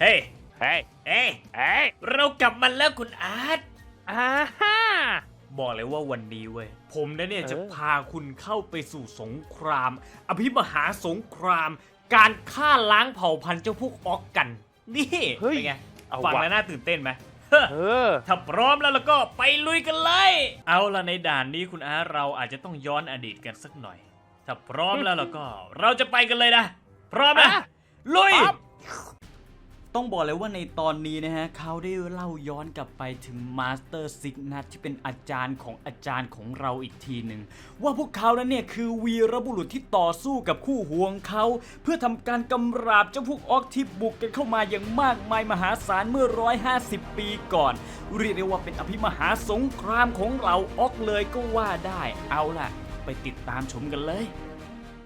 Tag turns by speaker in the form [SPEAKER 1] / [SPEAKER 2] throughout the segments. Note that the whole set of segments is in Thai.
[SPEAKER 1] เฮ้ย
[SPEAKER 2] เฮ้ย
[SPEAKER 1] เอ้ย
[SPEAKER 2] เฮ้ย
[SPEAKER 1] เรากลับมาแล้วคุณอาร์ต
[SPEAKER 2] อ่าฮ่า
[SPEAKER 1] บอกเลยว่าวันนี้เว้ย ผมนะเนี่ย
[SPEAKER 2] เออ
[SPEAKER 1] จะพาคุณเข้าไปสู่สงคราม อภิมหาสงคราม การฆ่าล้างเผ่าพันธุ์เจ้าพวกออกกัน นี่เป็นไง
[SPEAKER 2] เอา
[SPEAKER 1] ฟัง
[SPEAKER 2] วะ
[SPEAKER 1] แล้วน่าตื่นเต้นไหมเฮ้อ
[SPEAKER 2] เออ
[SPEAKER 1] ถ้าพร้อมแล้วแล้วก็ไปลุยกันเลย เอาละในด่านนี้คุณอาร์ตเราอาจจะต้องย้อนอดีตกันสักหน่อย ถ้าพร้อมแล้วแล้วก็ เราจะไปกันเลยนะ พร้อมนะ
[SPEAKER 2] อะ
[SPEAKER 1] ลุย
[SPEAKER 2] พร้อม
[SPEAKER 3] ต้องบอกเลยว่าในตอนนี้นะฮะเขาได้เล่าย้อนกลับไปถึงมาสเตอร์ซิกนัทที่เป็นอาจารย์ของอาจารย์ของเราอีกทีหนึ่งว่าพวกเขานั้นเนี่ยคือวีรบุรุษที่ต่อสู้กับคู่ห่วงเขา เพื่อทำการกำราบเจ้าพวกออกที่บุกกันเข้ามาอย่างมากมายมหาศาลเมื่อ 150 ปีก่อน เรียกได้ว่าเป็นอภิมหาสงครามของเราออกเลยก็ว่าได้ เอาล่ะ ไปติดตามชมกันเลย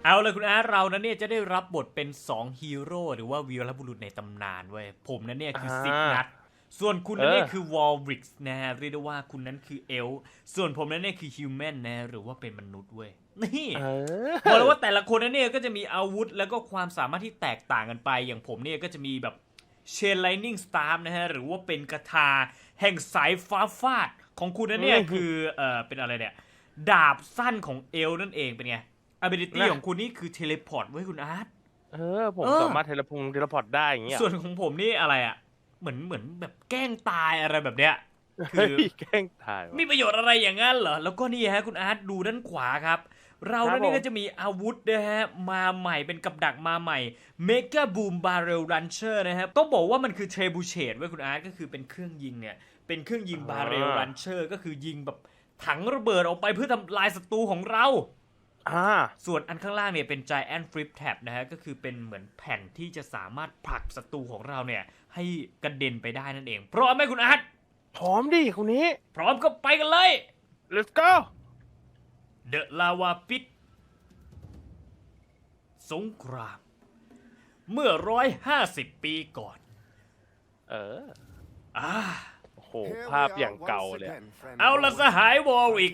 [SPEAKER 1] เอาเลยคุณอาร์ตเรานั้นเนี่ยจะได้รับบทเป็น 2 ฮีโร่หรือว่าวีรบุรุษในตำนานเว้ยผมนั้นเนี่ยคือ
[SPEAKER 2] อ่า
[SPEAKER 1] ซิกนัทส่วนคุณนั้นเนี่ย
[SPEAKER 2] เออ
[SPEAKER 1] คือวอลริกส์นะฮะเรียกได้ว่าคุณนั้นคือเอลฟ์ส่วนผมนั้นเนี่ยคือฮิวแมนนะหรือว่าเป็นมนุษย์เว้ยนี่
[SPEAKER 2] เออ
[SPEAKER 1] บอกเลยว่าแต่ละคนนั้นเนี่ยก็จะมีอาวุธแล้วก็ความสามารถที่แตกต่างกันไป อย่างผมเนี่ยก็จะมีแบบเชนไลนิ่งสตาร์นะฮะหรือว่าเป็นกระทาแห่งสายฟ้าฟาดของคุณนั้นเนี่ย
[SPEAKER 2] อืม
[SPEAKER 1] คือเอ่อเป็นอะไรเนี่ยดาบสั้นของเอลนั่นเองเป็นไง ability
[SPEAKER 2] นะ
[SPEAKER 1] ของคุณนี่คือเทเลพอร์ตไว้ยคุณอาร์ต
[SPEAKER 2] เออ ผม
[SPEAKER 1] เออ
[SPEAKER 2] สามารถเทเลพงเทเลพอร์ตได้อย่างเงี้ย
[SPEAKER 1] ส่วนของผมนี่อะไรอะ เหมือนเหมือนแบบแกล้งตายอะไรแบบเนี้ยคื
[SPEAKER 2] เฮ้
[SPEAKER 1] อ
[SPEAKER 2] ยแกล้งถ่ายวะ
[SPEAKER 1] มีประโยชน์อะไรอย่างนั้นเหรอ แล้วก็นี่ฮะคุณอาร์ตดูด้านขวาครับ เรา
[SPEAKER 2] ครับ
[SPEAKER 1] เนี่ย
[SPEAKER 2] ผม
[SPEAKER 1] ก็จะมีอาวุธนะฮะ มาใหม่เป็นกับดักมาใหม่ Mega Boom Barrel Launcher นะครับต้องบอกว่ามันคือ Trebuchet ไว้ยคุณอาร์ตก็คือเป็นเครื่องยิงเนี่ย เป็นเครื่องยิง Barrel Launcher ก็คือยิงแบบถังระเบิดออกไปเพื่อทำลายศัตรูของเรา
[SPEAKER 2] อ่า
[SPEAKER 1] ส่วนอันข้างล่างเนี่ยเป็น Giant Flip Tab นะฮะก็คือเป็นเหมือนแผ่นที่จะสามารถผลักศัตรูของเราเนี่ย ให้กระเด็นไปได้นั่นเอง พร้อมไหมคุณอาร์ต
[SPEAKER 2] พร้อมดิคนนี้
[SPEAKER 1] พร้อมก็ไปกันเลย
[SPEAKER 2] let's go
[SPEAKER 1] The Lava Pit สงคราม เมื่อร้อยห้าสิบปีก่อน
[SPEAKER 2] เออ
[SPEAKER 1] อ่า
[SPEAKER 2] โอ้โห ภาพอย่างเก่าเลยอะ
[SPEAKER 1] เอาละสหายวอลวิก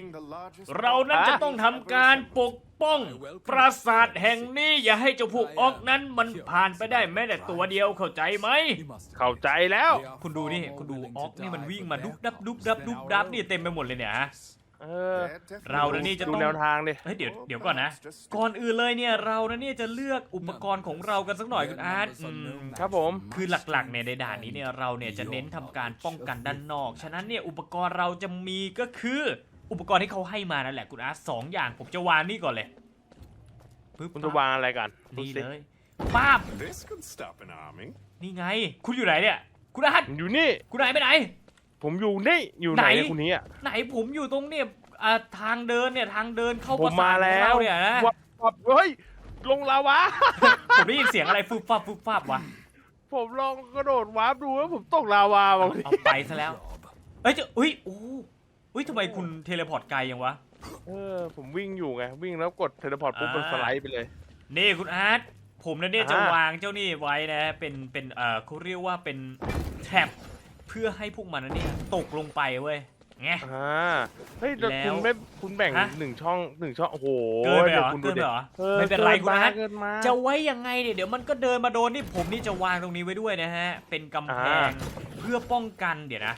[SPEAKER 1] เรานั้นจะต้องทำการปกป้อง ปราสาทแห่งนี้อย่าให้เจ้าพวกออกนั้นมันผ่านไปได้แม้แต่ตัวเดียวเข้าใจไหม
[SPEAKER 2] เข้าใจแล้ว
[SPEAKER 1] คุณดูนี่ คุณดูออกนี่มันวิ่งมาดุบดับดุบดับดุบดับนี่เต็มไปหมดเลยเนี่ยฮะ
[SPEAKER 2] เออ
[SPEAKER 1] เรานะนี่จะ
[SPEAKER 2] ดู
[SPEAKER 1] ต้อง
[SPEAKER 2] แนวทางดิ
[SPEAKER 1] เฮ้ยเดี๋ยวเดี๋ยวก่อนนะ ก่อนอื่นเลยเนี่ยเรานะเนี่ยจะเลือกอุปกรณ์ของเรากันสักหน่อยคุณอาร์ตอืม
[SPEAKER 2] ครับผม
[SPEAKER 1] คือหลักๆเนี่ยในด่านนี้เนี่ยเราเนี่ยจะเน้นทำการป้องกันด้านนอก ฉะนั้นเนี่ยอุปกรณ์เราจะมีก็คือ อุปกรณ์ที่เขาให้มานั่นแหละคุณอาร์ตสองอย่างผมจะวางนี่ก่อนเลยปึ๊บ
[SPEAKER 2] คุณจะวางอะไรกันดู
[SPEAKER 1] นี่
[SPEAKER 2] สิ
[SPEAKER 1] เลยป้าบ
[SPEAKER 4] This could stop an army.
[SPEAKER 1] นี่ไง คุณอยู่ไหนเนี่ย คุณอาร์ต
[SPEAKER 2] อยู่นี่
[SPEAKER 1] คุณหายไปไหน
[SPEAKER 2] ผมอยู่นี่อยู่ไหน
[SPEAKER 1] ไหน
[SPEAKER 2] คุณนี้อะ
[SPEAKER 1] ไหนผมอยู่ตรงเนี่ยอ่าทางเดินเนี่ยทางเดินเข้า
[SPEAKER 2] ผ
[SPEAKER 1] ป
[SPEAKER 2] ม
[SPEAKER 1] ราสา
[SPEAKER 2] มา
[SPEAKER 1] ทของ
[SPEAKER 2] แล้
[SPEAKER 1] เรา
[SPEAKER 2] ว
[SPEAKER 1] เนี่ยนะ
[SPEAKER 2] วับวับเฮ้ยลงลาวะ
[SPEAKER 1] ผมได้ยินเสียงอะไรฟุบฟับฟุบฟับวะ
[SPEAKER 2] ผมลองกระโดดวาร์ปดูแล้วผมตกลาวาบางที
[SPEAKER 1] เอาไปซะแล้วเอ้ยเจะอุ้ยโอ้อุ้ยทำไมคุณเทเลพอร์ตไกลยังวะ
[SPEAKER 2] เออผมวิ่งอยู่ไง วิ่งแล้วกดเทเลพอร์ตปุ๊บ
[SPEAKER 1] อ่ามั
[SPEAKER 2] มันสไลด์ไปเลย
[SPEAKER 1] นี่คุณอาร์ตผมนะเนี่ยจะ
[SPEAKER 2] อ่าวา
[SPEAKER 1] งเจ้านี่ไว้นะเป็นเป็นเอ่อเขาเรียกว่าเป็นแท็บเพื่อให้พวกมันนะเนี่ยตกลงไปเว้ยไง
[SPEAKER 2] อ่าเฮ้ยแต่
[SPEAKER 1] แล้ว
[SPEAKER 2] คุณไม่คุณแบ่ง
[SPEAKER 1] ฮะ
[SPEAKER 2] หนึ่งช่องหนึ่งช่องโอ้โห
[SPEAKER 1] เกินไปเหรอ
[SPEAKER 2] ดี๋ยวคุณ
[SPEAKER 1] เกิ
[SPEAKER 2] ดู
[SPEAKER 1] นไป
[SPEAKER 2] ดิ
[SPEAKER 1] เหรอ
[SPEAKER 2] ออ
[SPEAKER 1] ไม่เป็นไร
[SPEAKER 2] กิ
[SPEAKER 1] คุณอาร์ต
[SPEAKER 2] เกินมา
[SPEAKER 1] จะไว้ยังไงเนี่ยเดี๋ยวมันก็เดินมาโดนนี่ผมนี่จะวางตรงนี้ไว้ด้วยนะฮะ เป็นกำแพง
[SPEAKER 2] อ่า
[SPEAKER 1] เพื่อป้องกันเดี๋ยวนะ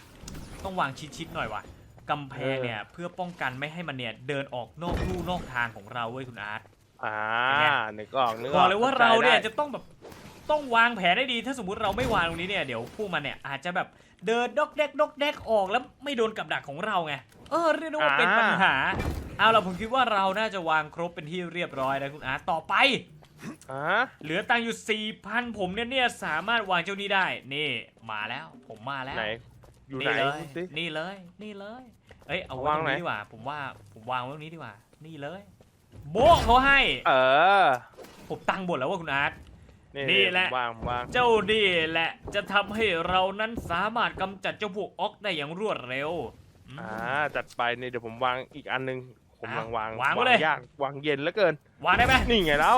[SPEAKER 1] ต้องวางชิดๆหน่อยว่ะกำแพงเนี่ยเพื่อป้องกันไม่ให้มันเนี่ยเดินออกนอกลู่นอกทางของเราเว้ยคุณอาร์ต
[SPEAKER 2] อ่า
[SPEAKER 1] เป็นไง
[SPEAKER 2] นึกออกนึก
[SPEAKER 1] บ
[SPEAKER 2] อ
[SPEAKER 1] อ
[SPEAKER 2] อกก
[SPEAKER 1] เลยว่าเราเนี่ย
[SPEAKER 2] ข้
[SPEAKER 1] จะต้องแบบต้องวางแผนได้ดีถ้าสมมุติเราไม่วางตรงนี้เนี่ยเดี๋ยวพวกมันเนี่ยอาจจะแบบ เดินดอกแดกดอกแดกออกแล้วไม่โดนกับดักของเราไง เออเรียกได้ว่าเป็นปัญหา เอาล่ะผมคิดว่าเราน่าจะวางครบเป็นที่เรียบร้อยนะคุณอาร์ตต่อไป
[SPEAKER 2] อ่า
[SPEAKER 1] เหลือตังค์อยู่4,000ผมเนี่ยเนี่ยสามารถวางเจ้านี้ได้ นี่มาแล้วผมมาแล้ว
[SPEAKER 2] ไหน อยู่ไหน
[SPEAKER 1] นี่เลย
[SPEAKER 2] ดูสิ
[SPEAKER 1] นี่เลยนี่เลย เอ้ยเอาไว้
[SPEAKER 2] วาง
[SPEAKER 1] ตรง
[SPEAKER 2] ไหน
[SPEAKER 1] นี้ดีกว่า ผมว่าผมวางไว้ตรงนี้ดีกว่า นี่เลย โบ๊ะเขาให้
[SPEAKER 2] เออ
[SPEAKER 1] ผมตั้งบทแล้วว่าคุณอาร์ต
[SPEAKER 2] นี่
[SPEAKER 1] นี่แหละ
[SPEAKER 2] วางวาง
[SPEAKER 1] เจ้านี่แหละจะทำให้เรานั้นสามารถกำจัดเจ้าพวกออกได้อย่างรวดเร็วอืม
[SPEAKER 2] อ่าจัดไปนี่เดี๋ยวผมวางอีกอันหนึง ผม
[SPEAKER 1] อะ
[SPEAKER 2] วางวาง
[SPEAKER 1] วางไว้เลย
[SPEAKER 2] ยากวางเย็นเหลือเกิน
[SPEAKER 1] วางได้ไหม
[SPEAKER 2] นี่ไงเรา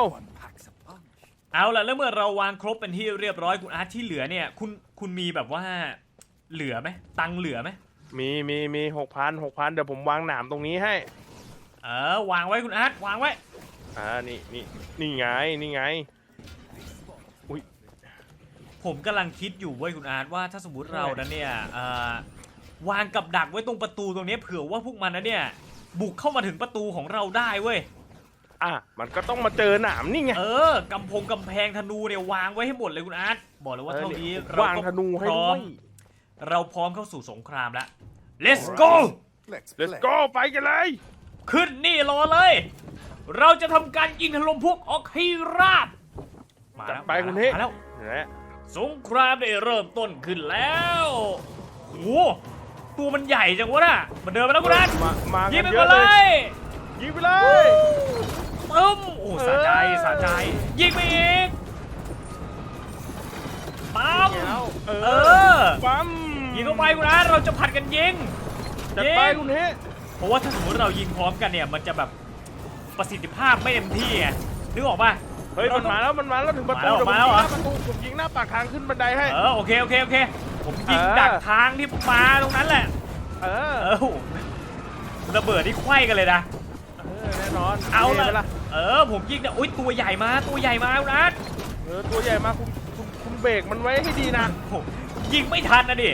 [SPEAKER 1] เอาล่ะแล้วเมื่อเราวางครบเป็นที่เรียบร้อยคุณอาร์ตที่เหลือเนี่ย คุณคุณมีแบบว่าเหลือไหมตังค์เหลือไหม
[SPEAKER 2] มีมีมีหกพันหกพันเดี๋ยวผมวางหนามตรงนี้ให้
[SPEAKER 1] เออวางไว้คุณอาร์ตวางไว้
[SPEAKER 2] อ่านี่นี่นี่ไงนี่ไง
[SPEAKER 1] ผมกำลังคิดอยู่เว้ยคุณอาร์ตว่าถ้าสมมติเรานั้นเนี่ยเอ่อวางกับดักไว้ตรงประตูตรงเนี้ยเผื่อว่าพวกมันนั้นเนี่ย บุกเข้ามาถึงประตูของเราได้เว้ย
[SPEAKER 2] อะมันก็ต้องมาเจอหนามนี่ไง
[SPEAKER 1] เออกำพงกำแพงธนูเนี่ยวางไว้ให้หมดเลยคุณอาร์ตบอกเลยว่าเท่านี้
[SPEAKER 2] ออ
[SPEAKER 1] เรา
[SPEAKER 2] วาง
[SPEAKER 1] ก็
[SPEAKER 2] ธนูให้
[SPEAKER 1] พร้
[SPEAKER 2] ด้
[SPEAKER 1] อ
[SPEAKER 2] ว
[SPEAKER 1] ม
[SPEAKER 2] ย
[SPEAKER 1] เราพร้อมเข้าสู่สงครามแล้ว let's go
[SPEAKER 4] Let's
[SPEAKER 2] let's
[SPEAKER 4] play.
[SPEAKER 2] go ไปกันเลย
[SPEAKER 1] ขึ้นนี่รอเลย เราจะทำการยิงถล่มพวกออกให้ราบมา
[SPEAKER 2] จัด
[SPEAKER 1] แล้ว
[SPEAKER 2] ไป
[SPEAKER 1] มา
[SPEAKER 2] คุณ
[SPEAKER 1] แล้ว
[SPEAKER 2] เฮ้
[SPEAKER 1] มาแล้ว
[SPEAKER 2] นะ
[SPEAKER 1] สงครามได้เริ่มต้นขึ้นแล้วโอ้โหตัวมันใหญ่จังวะน่ะมันเดินมาแล้วคุณนัท
[SPEAKER 2] มามา
[SPEAKER 1] ยิ
[SPEAKER 2] ยิ
[SPEAKER 1] งไปก่อนเลย
[SPEAKER 2] ยิงไปเลย
[SPEAKER 1] ปึ้มโอ้สะใจ
[SPEAKER 2] เออ
[SPEAKER 1] สะใจยิงไปอีกปั๊ม
[SPEAKER 2] เอ
[SPEAKER 1] เอ
[SPEAKER 2] อ
[SPEAKER 1] อ
[SPEAKER 2] ปั๊ม
[SPEAKER 1] ยิงเข้าไปคุณนัทเราจะผัดกันยิง
[SPEAKER 2] จัดไป
[SPEAKER 1] ยิง
[SPEAKER 2] คุณเฮ้
[SPEAKER 1] เพราะว่าถ้าสมมติเรายิงพร้อมกันเนี่ยมันจะแบบประสิทธิภาพไม่เต็มที่ไงนึกออกป่ะ
[SPEAKER 2] เฮ้ยมันมาแล้วมันมาแล้วถึงประตู
[SPEAKER 1] มาแล้ว
[SPEAKER 2] เดี๋ย
[SPEAKER 1] มาแล้วเหรอ
[SPEAKER 2] ผมยิงหน้าประตูผมยิงหน้าปากทางขึ้นบันไดให้
[SPEAKER 1] เออโอเคโอเคโอเค ผมยิง
[SPEAKER 2] เออ
[SPEAKER 1] ดักทางที่มาตรงนั้นแหละ
[SPEAKER 2] เออ
[SPEAKER 1] เออโหระเบิดที่ไขว้กันเลยนะ
[SPEAKER 2] เออแน่นอน
[SPEAKER 1] เอา
[SPEAKER 2] ห็นไหม
[SPEAKER 1] ละเออผมยิงแต่อุ้ยตัวใหญ่มาตัวใหญ่มาคุณนัท
[SPEAKER 2] เออตัวใหญ่มากคุณคุณคุณเบรกมันไว้ให้ดีนะ
[SPEAKER 1] โอ้โหยิงไม่ทันนะดิ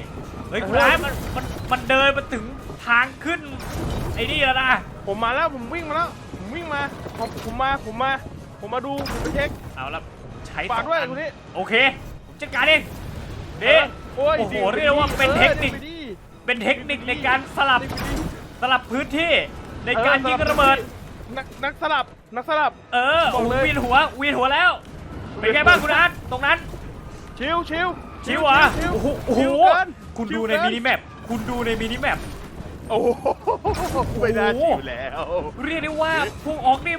[SPEAKER 1] เฮ้ยคุณ
[SPEAKER 2] เออ
[SPEAKER 1] นัทมันมันมันเดินมาถึงทางขึ้นไอ้นี่แล้วนะ
[SPEAKER 2] ผมมาแล้วผมวิ่งมาแล้วผมวิ่งมาผมผมมาผมมา ผมมาดูผมไปเช็ค
[SPEAKER 1] เอาละใช้
[SPEAKER 2] ฝาก
[SPEAKER 1] สอง
[SPEAKER 2] ด้วย
[SPEAKER 1] อัน
[SPEAKER 2] คุณนี่
[SPEAKER 1] โอเค ผมจัดการเองเด้
[SPEAKER 2] โอ้ย
[SPEAKER 1] โอ้โห
[SPEAKER 2] ดี
[SPEAKER 1] เรียกว่าเป็นเทคนิค
[SPEAKER 2] ออดี
[SPEAKER 1] เป็นเทคนิคในการสลับ
[SPEAKER 2] ดีดี
[SPEAKER 1] สลับพื้นที่ใน
[SPEAKER 2] ออ
[SPEAKER 1] การยิงระเบิด
[SPEAKER 2] นักนักสลับนักสลับ
[SPEAKER 1] เออ
[SPEAKER 2] บอก
[SPEAKER 1] โอ้โห
[SPEAKER 2] เลย
[SPEAKER 1] วีนหัววีนหัวแล้ว เป็นไงบ้างคุณอาร์ตตรงนั้น
[SPEAKER 2] ชิวชิว
[SPEAKER 1] ชิวเหรอะ
[SPEAKER 2] ชิว
[SPEAKER 1] โอ้โหโอ้โห
[SPEAKER 2] ชิวเกิน
[SPEAKER 1] คุณ
[SPEAKER 2] ชิ
[SPEAKER 1] ดู
[SPEAKER 2] ว
[SPEAKER 1] ใน
[SPEAKER 2] เกิ
[SPEAKER 1] มินิแมปคุณดูในมินิแมป
[SPEAKER 2] โอ้โหไม่ได้
[SPEAKER 1] โอ้โห
[SPEAKER 2] ชิวแล้ว
[SPEAKER 1] เรียกได้ว่าพวกออกนี่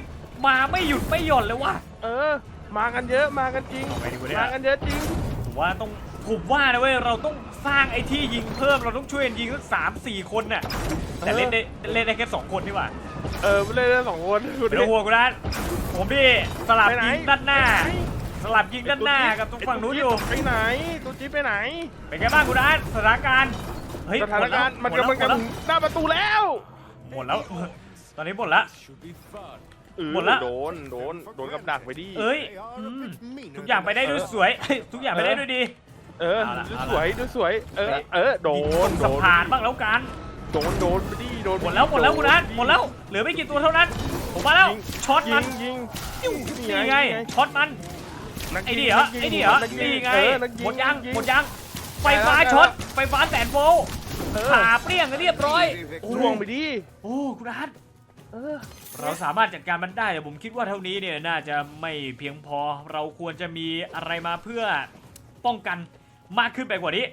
[SPEAKER 1] มาไม่หยุดไม่หย่อนเลยว่ะ
[SPEAKER 2] เออ มากันเยอะมากันจริง
[SPEAKER 1] เอาไปดีกว่าเนี่ย
[SPEAKER 2] มากันเยอะจริง
[SPEAKER 1] ผมว่าต้องผมว่านะเว้ยเราต้องสร้างไอ้ที่ยิงเพิ่มเราต้องช่วยกันยิงสักสามสี่คนน่ะแต่เล่นได้เล่นได้แค่สองคนนี่หว่า
[SPEAKER 2] เออเล่นได้สองคนดู
[SPEAKER 1] เดี๋
[SPEAKER 2] ดิ
[SPEAKER 1] ยวหัวกูนะผมนี่สลับ
[SPEAKER 2] ไปไหน
[SPEAKER 1] ยิงด้านหน้า
[SPEAKER 2] ไปไหน
[SPEAKER 1] สลับยิงด้านหน้ากับตรงฝั่งนู้นอยู่
[SPEAKER 2] ไปไหนตัวจิ๊บไปไหน
[SPEAKER 1] เป็นไงบ้างคุณอาร์ตสถานการณ์เฮ้ย
[SPEAKER 2] สถานการณ์มัน
[SPEAKER 1] หมด
[SPEAKER 2] กำลัง
[SPEAKER 1] แล้ว
[SPEAKER 2] จะถึงหน้าประตูแล้ว
[SPEAKER 1] หมดแล้วหมดแล้วตอนนี้หมดแล้ว
[SPEAKER 2] เออ
[SPEAKER 1] หมดละ
[SPEAKER 2] โดนโดนโดนกับดักไปดิ
[SPEAKER 1] เอ้ย
[SPEAKER 4] They are
[SPEAKER 1] อื
[SPEAKER 4] a
[SPEAKER 1] ม
[SPEAKER 4] bit meaner
[SPEAKER 1] ทุกอย่างไปได้ด้วยสวย ทุกอย่างไปได้ด้วยดี
[SPEAKER 2] เออ
[SPEAKER 1] เอาละ
[SPEAKER 2] ดู
[SPEAKER 1] เอาละ
[SPEAKER 2] สวยดูสวยเออ เออโด
[SPEAKER 1] ยิงตรง
[SPEAKER 2] นโด
[SPEAKER 1] สะ
[SPEAKER 2] น
[SPEAKER 1] พานบ้างแล้วกัน
[SPEAKER 2] โดนโดนไปดิโดน
[SPEAKER 1] หมดแล้วหมดแล้วคุณอาร์ตหมดแล้ว เหลือไม่กี่ตัวเท่านั้น ผมมาแล้ว ช็อต
[SPEAKER 2] ยิ
[SPEAKER 1] มัน
[SPEAKER 2] งยิง
[SPEAKER 1] นี่ไง ช็อตมัน
[SPEAKER 2] นัก
[SPEAKER 1] ไอ้
[SPEAKER 2] ยิง
[SPEAKER 1] นี่เหรอ
[SPEAKER 2] นักยิง
[SPEAKER 1] ไอ้นี่เหรอ
[SPEAKER 2] นักยิ
[SPEAKER 1] นี่ไง
[SPEAKER 2] เออนัก
[SPEAKER 1] หมดยัง
[SPEAKER 2] นัก
[SPEAKER 1] หมดยัง ไฟฟ้า
[SPEAKER 2] ได้แล้ว
[SPEAKER 1] ช็อต ไฟฟ้าแสนโวลต์
[SPEAKER 2] เออ
[SPEAKER 1] ขาเปรี้ยงกันเรียบร้อยโอ้
[SPEAKER 2] ล่วงไปดิ
[SPEAKER 1] โอ้คุณอาร์ต
[SPEAKER 2] เออ
[SPEAKER 1] เราสามารถจัดการมันได้แต่ผมคิดว่าเท่านี้เนี่ยน่าจะไม่เพียงพอ เราควรจะมีอะไรมาเพื่อป้องกันมากขึ้นไปกว่านี้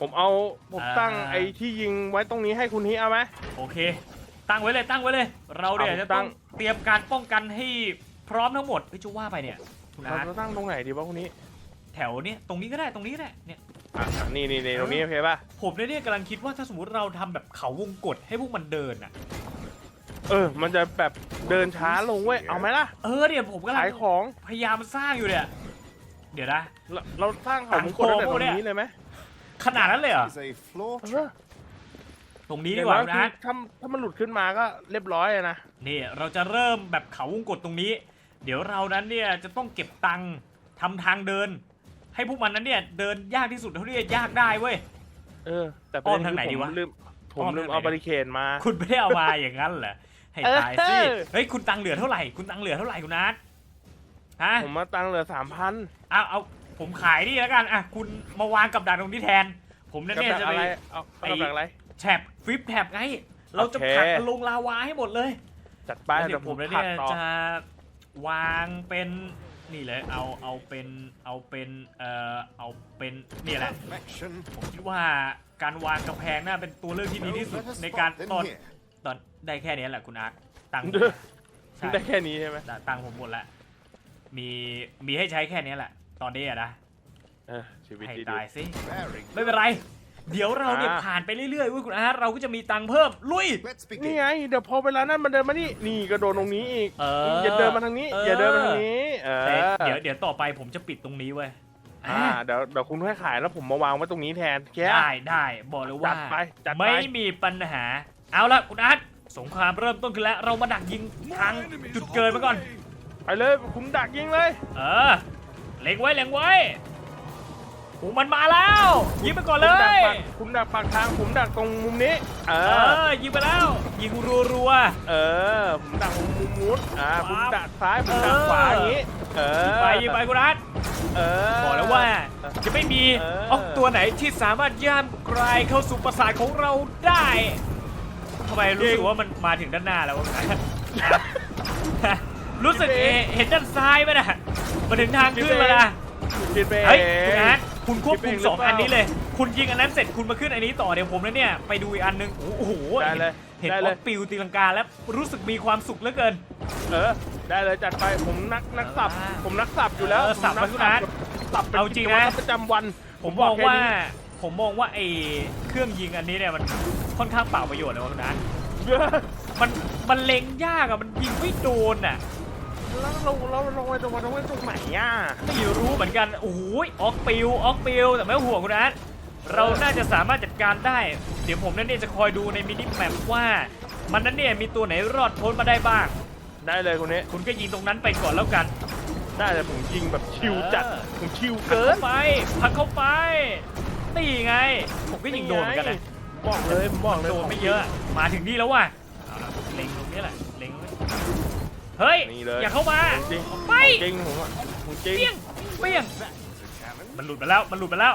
[SPEAKER 2] ผมเอาผม
[SPEAKER 1] อ่า
[SPEAKER 2] ตั้งไอ้ที่ยิงไว้ตรงนี้ให้คุณฮิเอาไหม
[SPEAKER 1] โอเค ตั้งไว้เลยตั้งไว้เลย เราเนี่ย
[SPEAKER 2] เอา
[SPEAKER 1] จะ
[SPEAKER 2] ตั้
[SPEAKER 1] ต้อง
[SPEAKER 2] ง
[SPEAKER 1] เตรียมการป้องกันให้พร้อมทั้งหมดเฮ้ยจะว่าไปเนี่ยคุณ
[SPEAKER 2] เรา
[SPEAKER 1] อาร์ต
[SPEAKER 2] จะตั้งตรงไหนดีวะคุณฮิ
[SPEAKER 1] แถวเนี้ยตรงนี้ก็ได้ตรงนี้ก็ได้เนี่ย
[SPEAKER 2] อะนี่นี่นี่ตรงนี้โอเคป่ะ
[SPEAKER 1] ผมเนี่ยเนี่ยกำลังคิดว่าถ้าสมมติเราทำแบบเขาวงกฏให้พวกมันเดินอะ
[SPEAKER 2] เออ มันจะแบบเดินช้าลงเว้ย เอาไหมล่ะ
[SPEAKER 1] เออเนี่ยผมกำลั
[SPEAKER 2] ขางยของ
[SPEAKER 1] พยายามสร้างอยู่เนี่ย เดี๋ยวนะ
[SPEAKER 2] เราเราสร้างเขามงกดตั้งแต่ตรงนี้เลยไหม
[SPEAKER 1] ขนาดนั้นเลยเหรอ
[SPEAKER 4] is a floor
[SPEAKER 2] เอ
[SPEAKER 4] trap.
[SPEAKER 2] อ
[SPEAKER 1] ตรงนี้
[SPEAKER 2] อ
[SPEAKER 1] ดี
[SPEAKER 2] ย่าง
[SPEAKER 1] กว่า
[SPEAKER 2] น้อย
[SPEAKER 1] คุณ
[SPEAKER 2] คือ
[SPEAKER 1] อาร์ต
[SPEAKER 2] ถ้าถ้ามันหลุดขึ้นมาก็เรียบร้อยเลยนะ
[SPEAKER 1] นี่เราจะเริ่มแบบเขาวงกฏตรงนี้ เดี๋ยวเรานั้นเนี่ยจะต้องเก็บตังค์ทำทางเดิน ให้พวกมันนั้นเนี่ยเดินยากที่สุดเท่าที่จะยากได้เว้ย
[SPEAKER 2] เออ แต่
[SPEAKER 1] อ้อม
[SPEAKER 2] ประ
[SPEAKER 1] ทางไหน
[SPEAKER 2] เคื
[SPEAKER 1] ดีวะ
[SPEAKER 2] ผมลืมผม
[SPEAKER 1] อ้อม
[SPEAKER 2] ลืม
[SPEAKER 1] ทางไหน
[SPEAKER 2] เอาบาริเคดมา
[SPEAKER 1] คุณไม่ได้เอามาอย่างนั้นเหรอ ให้ตายสิ
[SPEAKER 2] เออ
[SPEAKER 1] เฮ้ยคุณตังค์เหลือเท่าไหร่ คุณตังค์เหลือเท่าไหร่คุณอาร์ตฮะ
[SPEAKER 2] ผมมาตังค์เหลือสามพัน
[SPEAKER 1] เอาเอาผมขายนี่แล้วกัน อะ คุณมาวางกับดักตรงนี้แทน ผมนั่น
[SPEAKER 2] กับ
[SPEAKER 1] เนี่ย
[SPEAKER 2] ดัก
[SPEAKER 1] จะ
[SPEAKER 2] อะ
[SPEAKER 1] ไป
[SPEAKER 2] ไร เอาเอากับดักอะไร
[SPEAKER 1] แถบฟิปแถบไง เราจะ
[SPEAKER 2] โอเค
[SPEAKER 1] ผลักมันลงลาวาให้หมดเลย
[SPEAKER 2] จัดไป
[SPEAKER 1] แล้ว
[SPEAKER 2] เดี๋
[SPEAKER 1] เดี๋
[SPEAKER 2] ย
[SPEAKER 1] ยวว
[SPEAKER 2] ผ
[SPEAKER 1] ผมม
[SPEAKER 2] ผั
[SPEAKER 1] เนี่ย
[SPEAKER 2] กต่อ
[SPEAKER 1] จะวางเป็นนี่เลย เอาเอาเป็นเอาเป็นเอ่อเอาเป็นนี่แหละ
[SPEAKER 4] Perfection.
[SPEAKER 1] ผมคิดว่าการวางกำแพงน่าเป็นตัวเลือกที่ดี
[SPEAKER 4] No
[SPEAKER 1] ที่สุด
[SPEAKER 4] better
[SPEAKER 1] ในการ
[SPEAKER 4] spot than
[SPEAKER 1] ตอน
[SPEAKER 4] here.
[SPEAKER 1] ตอน ได้แค่นี้แหละคุณอาร์ตตังค์
[SPEAKER 2] เด้อ
[SPEAKER 1] ใช่
[SPEAKER 2] ได้แค่นี้ใช่ไหม
[SPEAKER 1] ตัตังค์ผมหมดละมีมีให้ใช้แค่นี้แหละ ตอนนี้อะนะ
[SPEAKER 2] เออชีวิต
[SPEAKER 1] ให้
[SPEAKER 2] ดี
[SPEAKER 1] ตายสิ
[SPEAKER 4] Very
[SPEAKER 1] ไม่เป็นไร เดี๋ยวเราเนี่ย
[SPEAKER 2] อ่า
[SPEAKER 1] ผ่านไปเรื่อยๆเว้ยคุณอาร์ตเราก็จะมีตังค์เพิ่ม ลุย
[SPEAKER 4] good. Let's
[SPEAKER 2] นี่
[SPEAKER 4] begin.
[SPEAKER 2] ไง เดี๋ยวพอเวลานั้นมันเดินมานี่ นี่ก็โดนตรงนี้อีก
[SPEAKER 1] เออ
[SPEAKER 2] อย่าเดินมาทางนี้
[SPEAKER 1] เออ
[SPEAKER 2] อย่าเดินมาทางนี้เอ
[SPEAKER 1] แต่
[SPEAKER 2] อ
[SPEAKER 1] เดี๋ยวเดี๋ยวต่อไปผมจะปิดตรงนี้เว้ย
[SPEAKER 2] อ่าเดี๋ยวเดี๋ยวคุณค่อยขายแล้วผมมาวางไว้ตรงนี้แทนแค่
[SPEAKER 1] ได้ได้บอกเลยว่า
[SPEAKER 2] จัดไปจัดไป
[SPEAKER 1] ไม่มีปัญหา เอาละคุณอาร์ต สงครามเริ่มต้นขึ้นแล้ว เรามาดักยิงทางจุดเกิดมาก่อน
[SPEAKER 2] ไปเลยคุณดักยิงเลย
[SPEAKER 1] เออเล็งไว้เล็งไว้โอ้มันมาแล้วยิงไปก่อนเล
[SPEAKER 2] ผมดัก
[SPEAKER 1] ย
[SPEAKER 2] ปากผมดักปากทางผมดักตรงมุมนี้ เอ
[SPEAKER 1] เอ
[SPEAKER 2] อ
[SPEAKER 1] อยิงไปแล้ว ยิงรัว
[SPEAKER 2] เออ ผมดักมุมมุดอ่า
[SPEAKER 1] ปั๊
[SPEAKER 2] ผม
[SPEAKER 1] บ
[SPEAKER 2] ดักซ้าย ผมดัก
[SPEAKER 1] เออ
[SPEAKER 2] ขวาอย่างนี้ เออ
[SPEAKER 1] ๆไปยิงไปคุณอาร์ต
[SPEAKER 2] เออ
[SPEAKER 1] บอกแล้วว่าจะไม่มี
[SPEAKER 2] เออ
[SPEAKER 1] ออกตัวไหนที่สามารถย่ามกลายเข้าสู่ประสาทของเราได้ ทำไมรู้สึกว่ามันมาถึงด้านหน้าแล้ววะ รู้สึกเอเห็นด้านซ้ายไหมนะมาถึงทางขึ้นแล้วนะ
[SPEAKER 2] คิดไป
[SPEAKER 1] เฮ้ย
[SPEAKER 2] เอ
[SPEAKER 1] คุณ
[SPEAKER 2] ง
[SPEAKER 1] อาร์ตคุณควบคุม
[SPEAKER 2] คิดเอง
[SPEAKER 1] สอง
[SPEAKER 2] หรือเปล่า
[SPEAKER 1] อันนี้เลย คุณยิงอันนั้นเสร็จคุณมาขึ้นอันนี้ต่อเดี๋ยวผมนะเนี่ยไปดูอีกอันนึง โอ้โห
[SPEAKER 2] ได้เลย
[SPEAKER 1] เห็น
[SPEAKER 2] ได้
[SPEAKER 1] อ
[SPEAKER 2] เล
[SPEAKER 1] อยกปิวตีลังกาแล้วรู้สึกมีความสุขเหลือเกิน
[SPEAKER 2] เออ ได้เลยจัดไปผมนักนักสับ
[SPEAKER 1] อ่า
[SPEAKER 2] ผมนักสับอยู่แล้ว
[SPEAKER 1] เออสับ
[SPEAKER 2] ผมนั
[SPEAKER 1] ไว้คุณอาร์ต
[SPEAKER 2] สับเป็น
[SPEAKER 1] เอาจริง
[SPEAKER 2] กิจวัต
[SPEAKER 1] นะ
[SPEAKER 2] ประจำวัน
[SPEAKER 1] ผมมองว่า
[SPEAKER 2] แค่นี้
[SPEAKER 1] ผมมองว่าไอ้เครื่องยิงอันนี้เนี่ยมัน ค่อนข้างเปล่าประโยชน์นะคุณอาร์ต
[SPEAKER 2] เออ
[SPEAKER 1] มันมันเล็งยากอะมันยิงไม่โดนอะ
[SPEAKER 2] แล้วเราเราลงไปตรงมาตรงไปตรงไหนอะ
[SPEAKER 1] ไม่รู้เหมือนกันโอ้ยออกปิวออกปิวแต่ไม่ต้องห่วงคุณอาร์ตเราน่าจะสามารถจัดการได้ เดี๋ยวผมนั่นเนี่ยจะคอยดูในมินิแมปว่า มันนั้นเนี่ยมีตัวไหนรอดพ้นมาได้บ้าง
[SPEAKER 2] ได้เลยคนนี้
[SPEAKER 1] คุณก็ยิงตรงนั้นไปก่อนแล้วกัน
[SPEAKER 2] ได้เลยผมยิงแบบชิวจัด
[SPEAKER 1] เออ
[SPEAKER 2] ผมชิว
[SPEAKER 1] พัก
[SPEAKER 2] เกิน
[SPEAKER 1] เข้าไปพักเข้าไปตีไง ผมก็ยิงโดนเหมือนกันนะ
[SPEAKER 2] บอกเลยผมบอกเลย
[SPEAKER 1] โดนไม่เยอะ มาถึงนี่แล้วว่ะเอาละเล็งตรงนี้แหละเล็งไว้เฮ้ย
[SPEAKER 2] นี่เลย
[SPEAKER 1] อย่าเข้ามา
[SPEAKER 2] จริง
[SPEAKER 1] ไป
[SPEAKER 2] จริงผมอะผมจริง
[SPEAKER 1] เปี้ยงเปี้ยง มันหลุดมาแล้ว มันหลุดมาแล้ว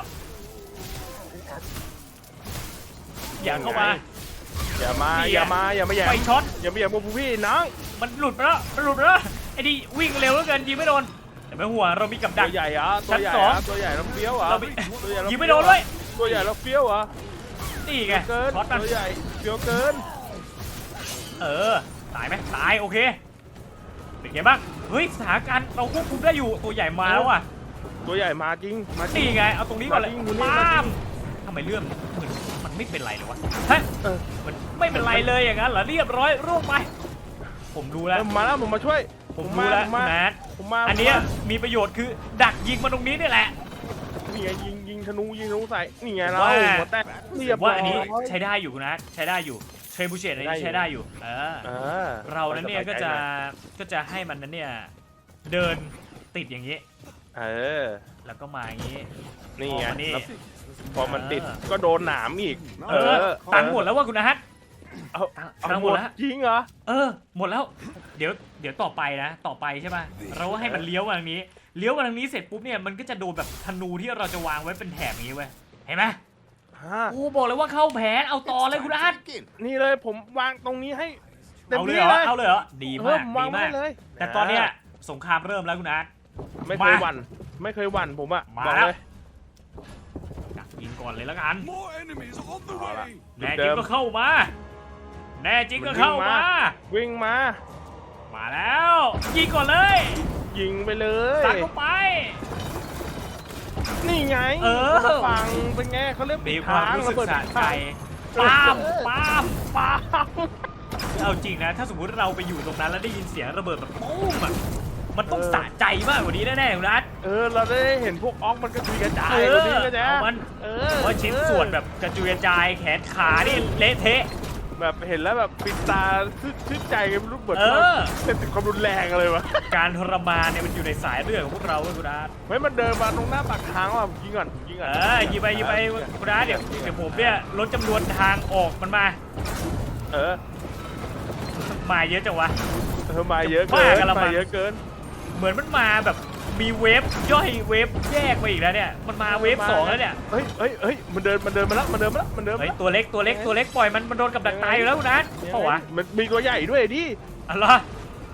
[SPEAKER 1] อย่าเข้ามา
[SPEAKER 2] อย่ามา
[SPEAKER 1] นี่
[SPEAKER 2] อย่า
[SPEAKER 1] อะ
[SPEAKER 2] มาอย่ามาแย่
[SPEAKER 1] ไฟช็อต
[SPEAKER 2] อย่ามาแย่พวกพี่น้อง
[SPEAKER 1] มันหลุดมาแล้วมันหลุดมาแล้วไอ้นี่วิ่งเร็วเหลือเกินยิงไม่โดนแต่ไม่ห่วงเรามีกับ
[SPEAKER 2] ตั
[SPEAKER 1] ดั
[SPEAKER 2] ว
[SPEAKER 1] ก
[SPEAKER 2] ใหญ่เหรอะตัวใหญ่
[SPEAKER 1] ชั้นสอง
[SPEAKER 2] เหรอตัวใหญ่แล้วเฟี้ยวเหรอ
[SPEAKER 1] เรามี
[SPEAKER 2] ตัวใหญ่แล้ว
[SPEAKER 1] ยิงไม่โดนด้วย
[SPEAKER 2] ตัวใหญ่แล้วเฟี้ยวเหรอ
[SPEAKER 1] นี่ไง
[SPEAKER 2] เกิน
[SPEAKER 1] ช็อตมัน
[SPEAKER 2] ตัวใหญ่เฟี้ยวเกิน
[SPEAKER 1] เออ ตายไหมตาย โอเค เป็นไงบ้าง เฮ้ย สถานการณ์เราควบคุมได้อยู่ ตัวใหญ่มาแล้วอะ
[SPEAKER 2] ตัวใหญ่มาจริง มาจริ
[SPEAKER 1] นี่
[SPEAKER 2] ง
[SPEAKER 1] ไง เอาตรงนี้ก่อนเลย
[SPEAKER 2] มาจริงคุณนี่
[SPEAKER 1] ปา
[SPEAKER 2] มาจริ
[SPEAKER 1] ม
[SPEAKER 2] ง
[SPEAKER 1] ทำไมเรื่องเหมือนมันไม่เป็นไรเลยวะ ฮะ
[SPEAKER 2] เออ
[SPEAKER 1] มันไม่เป็นไรเลยอย่างนั้นเหรอ เรียบร้อยร่วงไป ผมรู้แล้ว
[SPEAKER 2] เออมาแล้วผมมาช่วย
[SPEAKER 1] ผมรู้แล้ว
[SPEAKER 2] ผม
[SPEAKER 1] คุณ
[SPEAKER 2] มา
[SPEAKER 1] นัท
[SPEAKER 2] ผมมา
[SPEAKER 1] อันเนี้ยมีประโยชน์คือดักยิงมาตรงนี้นี่แหละ
[SPEAKER 2] นี่ไงยิงยิง ธนูยิงธนูใส่นี่ไงเรา
[SPEAKER 1] ว่า
[SPEAKER 2] หัวแตกเรียบ
[SPEAKER 1] ว่า
[SPEAKER 2] ร้อย
[SPEAKER 1] อันนี้ใช้ได้อยู่คุณนัทใช้ได้อยู่เทรบูเชตอันนี้ใช้ได้อยู่เออ
[SPEAKER 2] เออ
[SPEAKER 1] เรานั้นเนี่ยก็จะก็จะให้มันนั้นเนี่ยเดินติดอย่างนี้
[SPEAKER 2] เออ
[SPEAKER 1] แล้วก็มาอย่างนี้
[SPEAKER 2] นี่ไง
[SPEAKER 1] พอมานี่
[SPEAKER 2] แล้วพอมันติด
[SPEAKER 1] เออ
[SPEAKER 2] ก็โดนหนามอีก
[SPEAKER 1] เออตังค์หมดแล้วว่าคุณนัท
[SPEAKER 2] เอา
[SPEAKER 1] ตัง
[SPEAKER 2] เอา
[SPEAKER 1] ค์
[SPEAKER 2] ห
[SPEAKER 1] ห
[SPEAKER 2] ม
[SPEAKER 1] ม
[SPEAKER 2] ด
[SPEAKER 1] ดแล้ว
[SPEAKER 2] จริงเหรอ
[SPEAKER 1] เออ หมดแล้ว เดี๋ยว เดี๋ยวต่อไปนะ ต่อไปใช่ป่ะ เราก็ให้มันเลี้ยวมาทางนี้ เลี้ยวมาทางนี้เสร็จปุ๊บเนี่ยมันก็จะโดนแบบธนูที่เราจะวางไว้เป็นแถบอย่างนี้เว้ยเห็นไหม
[SPEAKER 2] ฮะ
[SPEAKER 1] โอ้บอกเลยว่าเข้าแผนเอาต่อเลยคุณอาร์ต
[SPEAKER 2] นี่เลยผมวางตรงนี้ให้เต็ม
[SPEAKER 1] เอาเลย
[SPEAKER 2] ที่
[SPEAKER 1] เหรอ
[SPEAKER 2] เลย
[SPEAKER 1] เอาเลยเหรอ ดี
[SPEAKER 2] เอ
[SPEAKER 1] มา
[SPEAKER 2] อกผมวาง
[SPEAKER 1] ดี
[SPEAKER 2] ไว้
[SPEAKER 1] มาก
[SPEAKER 2] เลย
[SPEAKER 1] แต่ตอนเนี้ยสงครามเริ่มแล้วคุณอาร์ต
[SPEAKER 2] ไม่เคย
[SPEAKER 1] มา
[SPEAKER 2] หวั่นไม่เคยหวั่นผมอะ
[SPEAKER 1] มา
[SPEAKER 2] บอก
[SPEAKER 1] แล้ว
[SPEAKER 2] เลย
[SPEAKER 1] ดักยิงก่อนเลยแล้วกัน
[SPEAKER 4] More enemies on the
[SPEAKER 2] All right.
[SPEAKER 4] way.
[SPEAKER 1] แน่จริงก็เข้ามา แน่จริงก็เข้ามา
[SPEAKER 2] วิ่งมา
[SPEAKER 1] มาแล้ว ยิงก่อนเลย
[SPEAKER 2] ยิงไปเลย
[SPEAKER 1] ตัดเข้าไป
[SPEAKER 2] นี่ไง
[SPEAKER 1] เออ
[SPEAKER 2] คนละฝั่งเป็นไงเขาเรียกปิ
[SPEAKER 1] มี
[SPEAKER 2] ด
[SPEAKER 1] ความ
[SPEAKER 2] ทาง
[SPEAKER 1] รู้สึก
[SPEAKER 2] เบิด
[SPEAKER 1] สะ
[SPEAKER 2] ปิด
[SPEAKER 1] ใจ
[SPEAKER 2] ทาง
[SPEAKER 1] ปามปาม
[SPEAKER 2] ปาม
[SPEAKER 1] เอาจริงนะ ถ้าสมมติเราไปอยู่ตรงนั้นแล้วได้ยินเสียงระเบิดแบบปุ้มอะมันต้องสะใจมากกว่านี้แน่ๆคุณนัท
[SPEAKER 2] เออ เราได้เห็นพวกออกมันกระจุยกระจาย
[SPEAKER 1] เออ
[SPEAKER 2] แบบนี้ก็จะ
[SPEAKER 1] เอามัน
[SPEAKER 2] เออ
[SPEAKER 1] ว่าชิ้นส่วนแบบกระจุยกระจายแขนขานี่เละเทะ
[SPEAKER 2] แบบเห็นแล้วแบบปิดตาชื่นชื่นใจกันไม่รู้เหมือน
[SPEAKER 1] เออ
[SPEAKER 2] เป็นถึงความรุนแรงเลยวะ
[SPEAKER 1] การทรมานเนี่ยมันอยู่ในสายเลือดของพวกเราเว้ยคุณนัท
[SPEAKER 2] เฮ้ยมันเดินมาตรงหน้าปากทางว่ะผมยิงก่อนผมยิงก่อน
[SPEAKER 1] เออยิงไปยิงไปคุณนัทเดี๋ยวเดี๋ยวผมเนี่ยลดจำนวนทางออกมันมา
[SPEAKER 2] เออ
[SPEAKER 1] มาเยอะจังวะ
[SPEAKER 2] เออมาเยอะเกิ
[SPEAKER 1] บ้านกันละมั้
[SPEAKER 2] มางเยอะเกิน
[SPEAKER 1] เหมือนมันมาแบบ มีเวฟย่อยเวฟแยกมาอีกแล้วเนี่ย มันมาเวฟสองแล้วเนี่ย
[SPEAKER 2] เฮ้ยเฮ้ยเฮ้ยมันเดิน มันเดินมาแล้วมันเดินมาแล้วมันเดินมา
[SPEAKER 1] เฮ้ย
[SPEAKER 2] แล้ว
[SPEAKER 1] ตัวเล็กตัวเล็กตัวเล็กปล่อยมันมันโดนกับดักตายอยู่แล้วคุณนัทเพราะวะ
[SPEAKER 2] มันมีตัวใหญ่ด้วยดิ
[SPEAKER 1] อะไรอ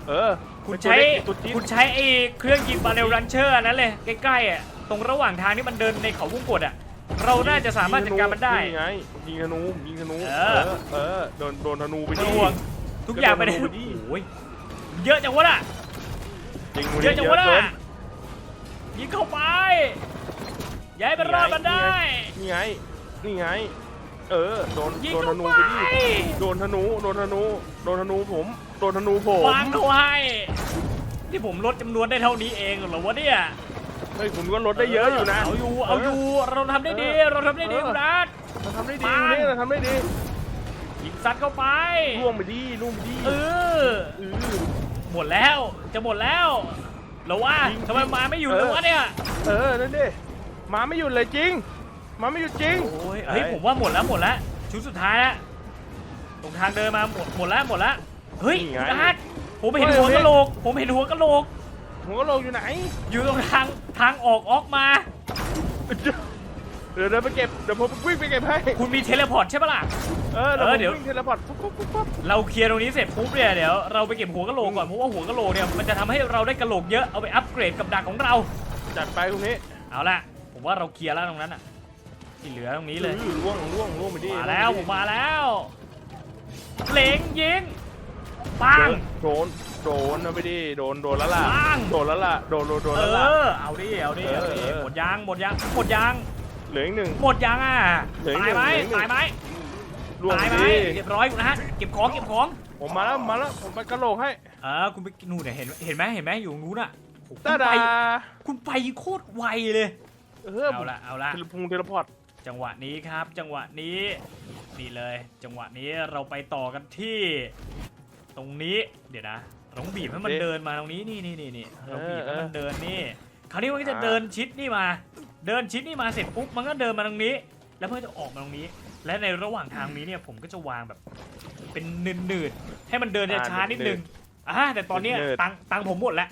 [SPEAKER 2] เออ
[SPEAKER 1] คุณใช้
[SPEAKER 2] ตัวจี๊ด
[SPEAKER 1] คุณใช้ไอ้เครื่องยิงบาเรลรันเชอร์นั้นเลยใกล้ๆอะตรงระหว่างทางที่มันเดินในเขาวงกดอะเราน่าจะสามารถจัดการมันได้
[SPEAKER 2] ยิงไงยิงธนูยิงธนู
[SPEAKER 1] เอ
[SPEAKER 2] เอ
[SPEAKER 1] อ
[SPEAKER 2] อเออโดนโดนธนูไป
[SPEAKER 1] ไม่
[SPEAKER 2] ดิ
[SPEAKER 1] ต้องห่วงทุกอย่างไปได้
[SPEAKER 2] ก็โดนธนูไปดิ
[SPEAKER 1] โอ้ยเยอะจังวะน่ะ
[SPEAKER 2] จริง
[SPEAKER 1] เยอะจังวะน่ะ
[SPEAKER 2] เกิน
[SPEAKER 1] ยิงเข้าไปย้ายไปรอดมันได้
[SPEAKER 2] นี่ไง นี่ไง เออ โดน
[SPEAKER 1] ยิง
[SPEAKER 2] โดนธ
[SPEAKER 1] เข้า
[SPEAKER 2] นู
[SPEAKER 1] ไป
[SPEAKER 2] ไปดิโดนธนู โดนธนู โดนธนูผม โดนธนูผม
[SPEAKER 1] วางเขาให้ที่ผมลดจำนวนได้เท่านี้เองเหรอวะเนี่ย
[SPEAKER 2] เฮ้ยคุณก็ลดได้เยอะอยู่นะ
[SPEAKER 1] เอาอยู่เอาอยู่เราทำได้ดี เราทำได้ดีคุณนัท
[SPEAKER 2] เราทำได้ดี
[SPEAKER 1] ปัง
[SPEAKER 2] นี่เราทำได้ดี
[SPEAKER 1] ยิงซัดเข้าไป
[SPEAKER 2] ล่วงไปดิล่วงไปดิ
[SPEAKER 1] เออ
[SPEAKER 2] เออ
[SPEAKER 1] หมดแล้วจะหมดแล้ว เหรอวะ
[SPEAKER 2] ยิง
[SPEAKER 1] ทำไมมาไม่อยู่
[SPEAKER 2] เออ
[SPEAKER 1] เลยวะเนี่ย
[SPEAKER 2] เออนั่นดิมาไม่หยุดเลยจริงมาไม่หยุดจริง
[SPEAKER 1] โอ้ยเฮ้ยผมว่าหมดแล้วหมดแล้วชุดสุดท้ายแล้วตรงทางเดินมาหมดหมดแล้วหมดแล้วเฮ้ย
[SPEAKER 2] นี่ไง
[SPEAKER 1] คุณอาร์ตผมเห็น
[SPEAKER 2] เฮ้ย
[SPEAKER 1] หัว
[SPEAKER 2] เฮ้ย
[SPEAKER 1] กะโหลก ผมเห็นหัวกะโหลก
[SPEAKER 2] หัวกะโหลกอยู่ไหน
[SPEAKER 1] อยู่ตรงทางทางออกออกมา
[SPEAKER 2] เดี๋ยวเดี๋ยวไปเก็บเดี๋ยวผมวิ่งไปเก็บให้
[SPEAKER 1] คุณมีเทเลพอร์ตใช่ปะล่ะ
[SPEAKER 2] เออ
[SPEAKER 1] เออเดี๋
[SPEAKER 2] เดี๋
[SPEAKER 1] ย
[SPEAKER 2] ยวววิ่งเทเลพอร์ตปุ๊บปุ๊บปุ๊บปุ๊บ
[SPEAKER 1] เราเคลียร์ตรงนี้เสร็จปุ๊บเนี่ยเดี๋ยวเราไปเก็บหัวกะโหลกก่อนเพราะว่าหัวกะโหลกเนี่ยมันจะทำให้เราได้กะโหลกเยอะเอาไปอัปเกรดกับดักของเรา
[SPEAKER 2] จัดไปตรงนี้
[SPEAKER 1] เอาละผมว่าเราเคลียร์แล้วตรงนั้นอะที่เหลือตรงนี้เลย
[SPEAKER 2] อื้อล่วงล่วงล่วงไปดิ
[SPEAKER 1] มาแล้วผมมาแล้วเหลงยิงปัง
[SPEAKER 2] โดนโดนนะไปดิโดนโดนแล้วล่ะ
[SPEAKER 1] ปัง
[SPEAKER 2] โดนแล้วล่ะโดนโดนโดน
[SPEAKER 1] เอ
[SPEAKER 2] แล้วล่ะ
[SPEAKER 1] อเอาดิเอาดิเอาดิ
[SPEAKER 2] เออเออ
[SPEAKER 1] หมดยางหมดยางหมดยาง
[SPEAKER 2] เหลืออีกหนึ่ง
[SPEAKER 1] หมดยางอะ
[SPEAKER 2] เหลืออีก
[SPEAKER 1] ตายไหม
[SPEAKER 2] หนึ่งเหลืออีกหนึ่ง
[SPEAKER 1] ตายไหม
[SPEAKER 2] ล่วง
[SPEAKER 1] ตายไหม
[SPEAKER 2] ดิ
[SPEAKER 1] เรียบร้อยนะฮะเก็บของเก็บของ
[SPEAKER 2] ผมมาแล้วมาแล้วผมไปกระโหลกให้
[SPEAKER 1] เออคุณไปนู่นเนี่ยเห็นเห็นไหมเห็นไหมอยู่ตรงนู้นอะโอ้โห
[SPEAKER 2] ตา
[SPEAKER 1] คุณ
[SPEAKER 2] ดา
[SPEAKER 1] ไปคุณไปโคตรไวเลย
[SPEAKER 2] เออ
[SPEAKER 1] เอาละเอาละ
[SPEAKER 2] เทเลพงเทเลพอร์ต
[SPEAKER 1] จังหวะนี้ครับจังหวะนี้นี่เลย จังหวะนี้เราไปต่อกันที่ ตรงนี้เดี๋ยวนะเราต้องบีบให้มันเดินมาตรงนี้นี่นี่นี่นี่เราบีบให้มันเดินนี่คราวนี้มันก็จะเดินชิดนี่มา เดินชิดนี่มาเสร็จปุ๊บมันก็เดินมาตรงนี้ แล้วมันก็จะออกมาตรงนี้ และในระหว่างทางนี้เนี่ยผมก็จะวางแบบ เป็นหนืดๆให้มันเดินช้าๆนิดนึงอ่าแต่ตอนเนี้ยตังค์ตังค์ผมหมดแล้ว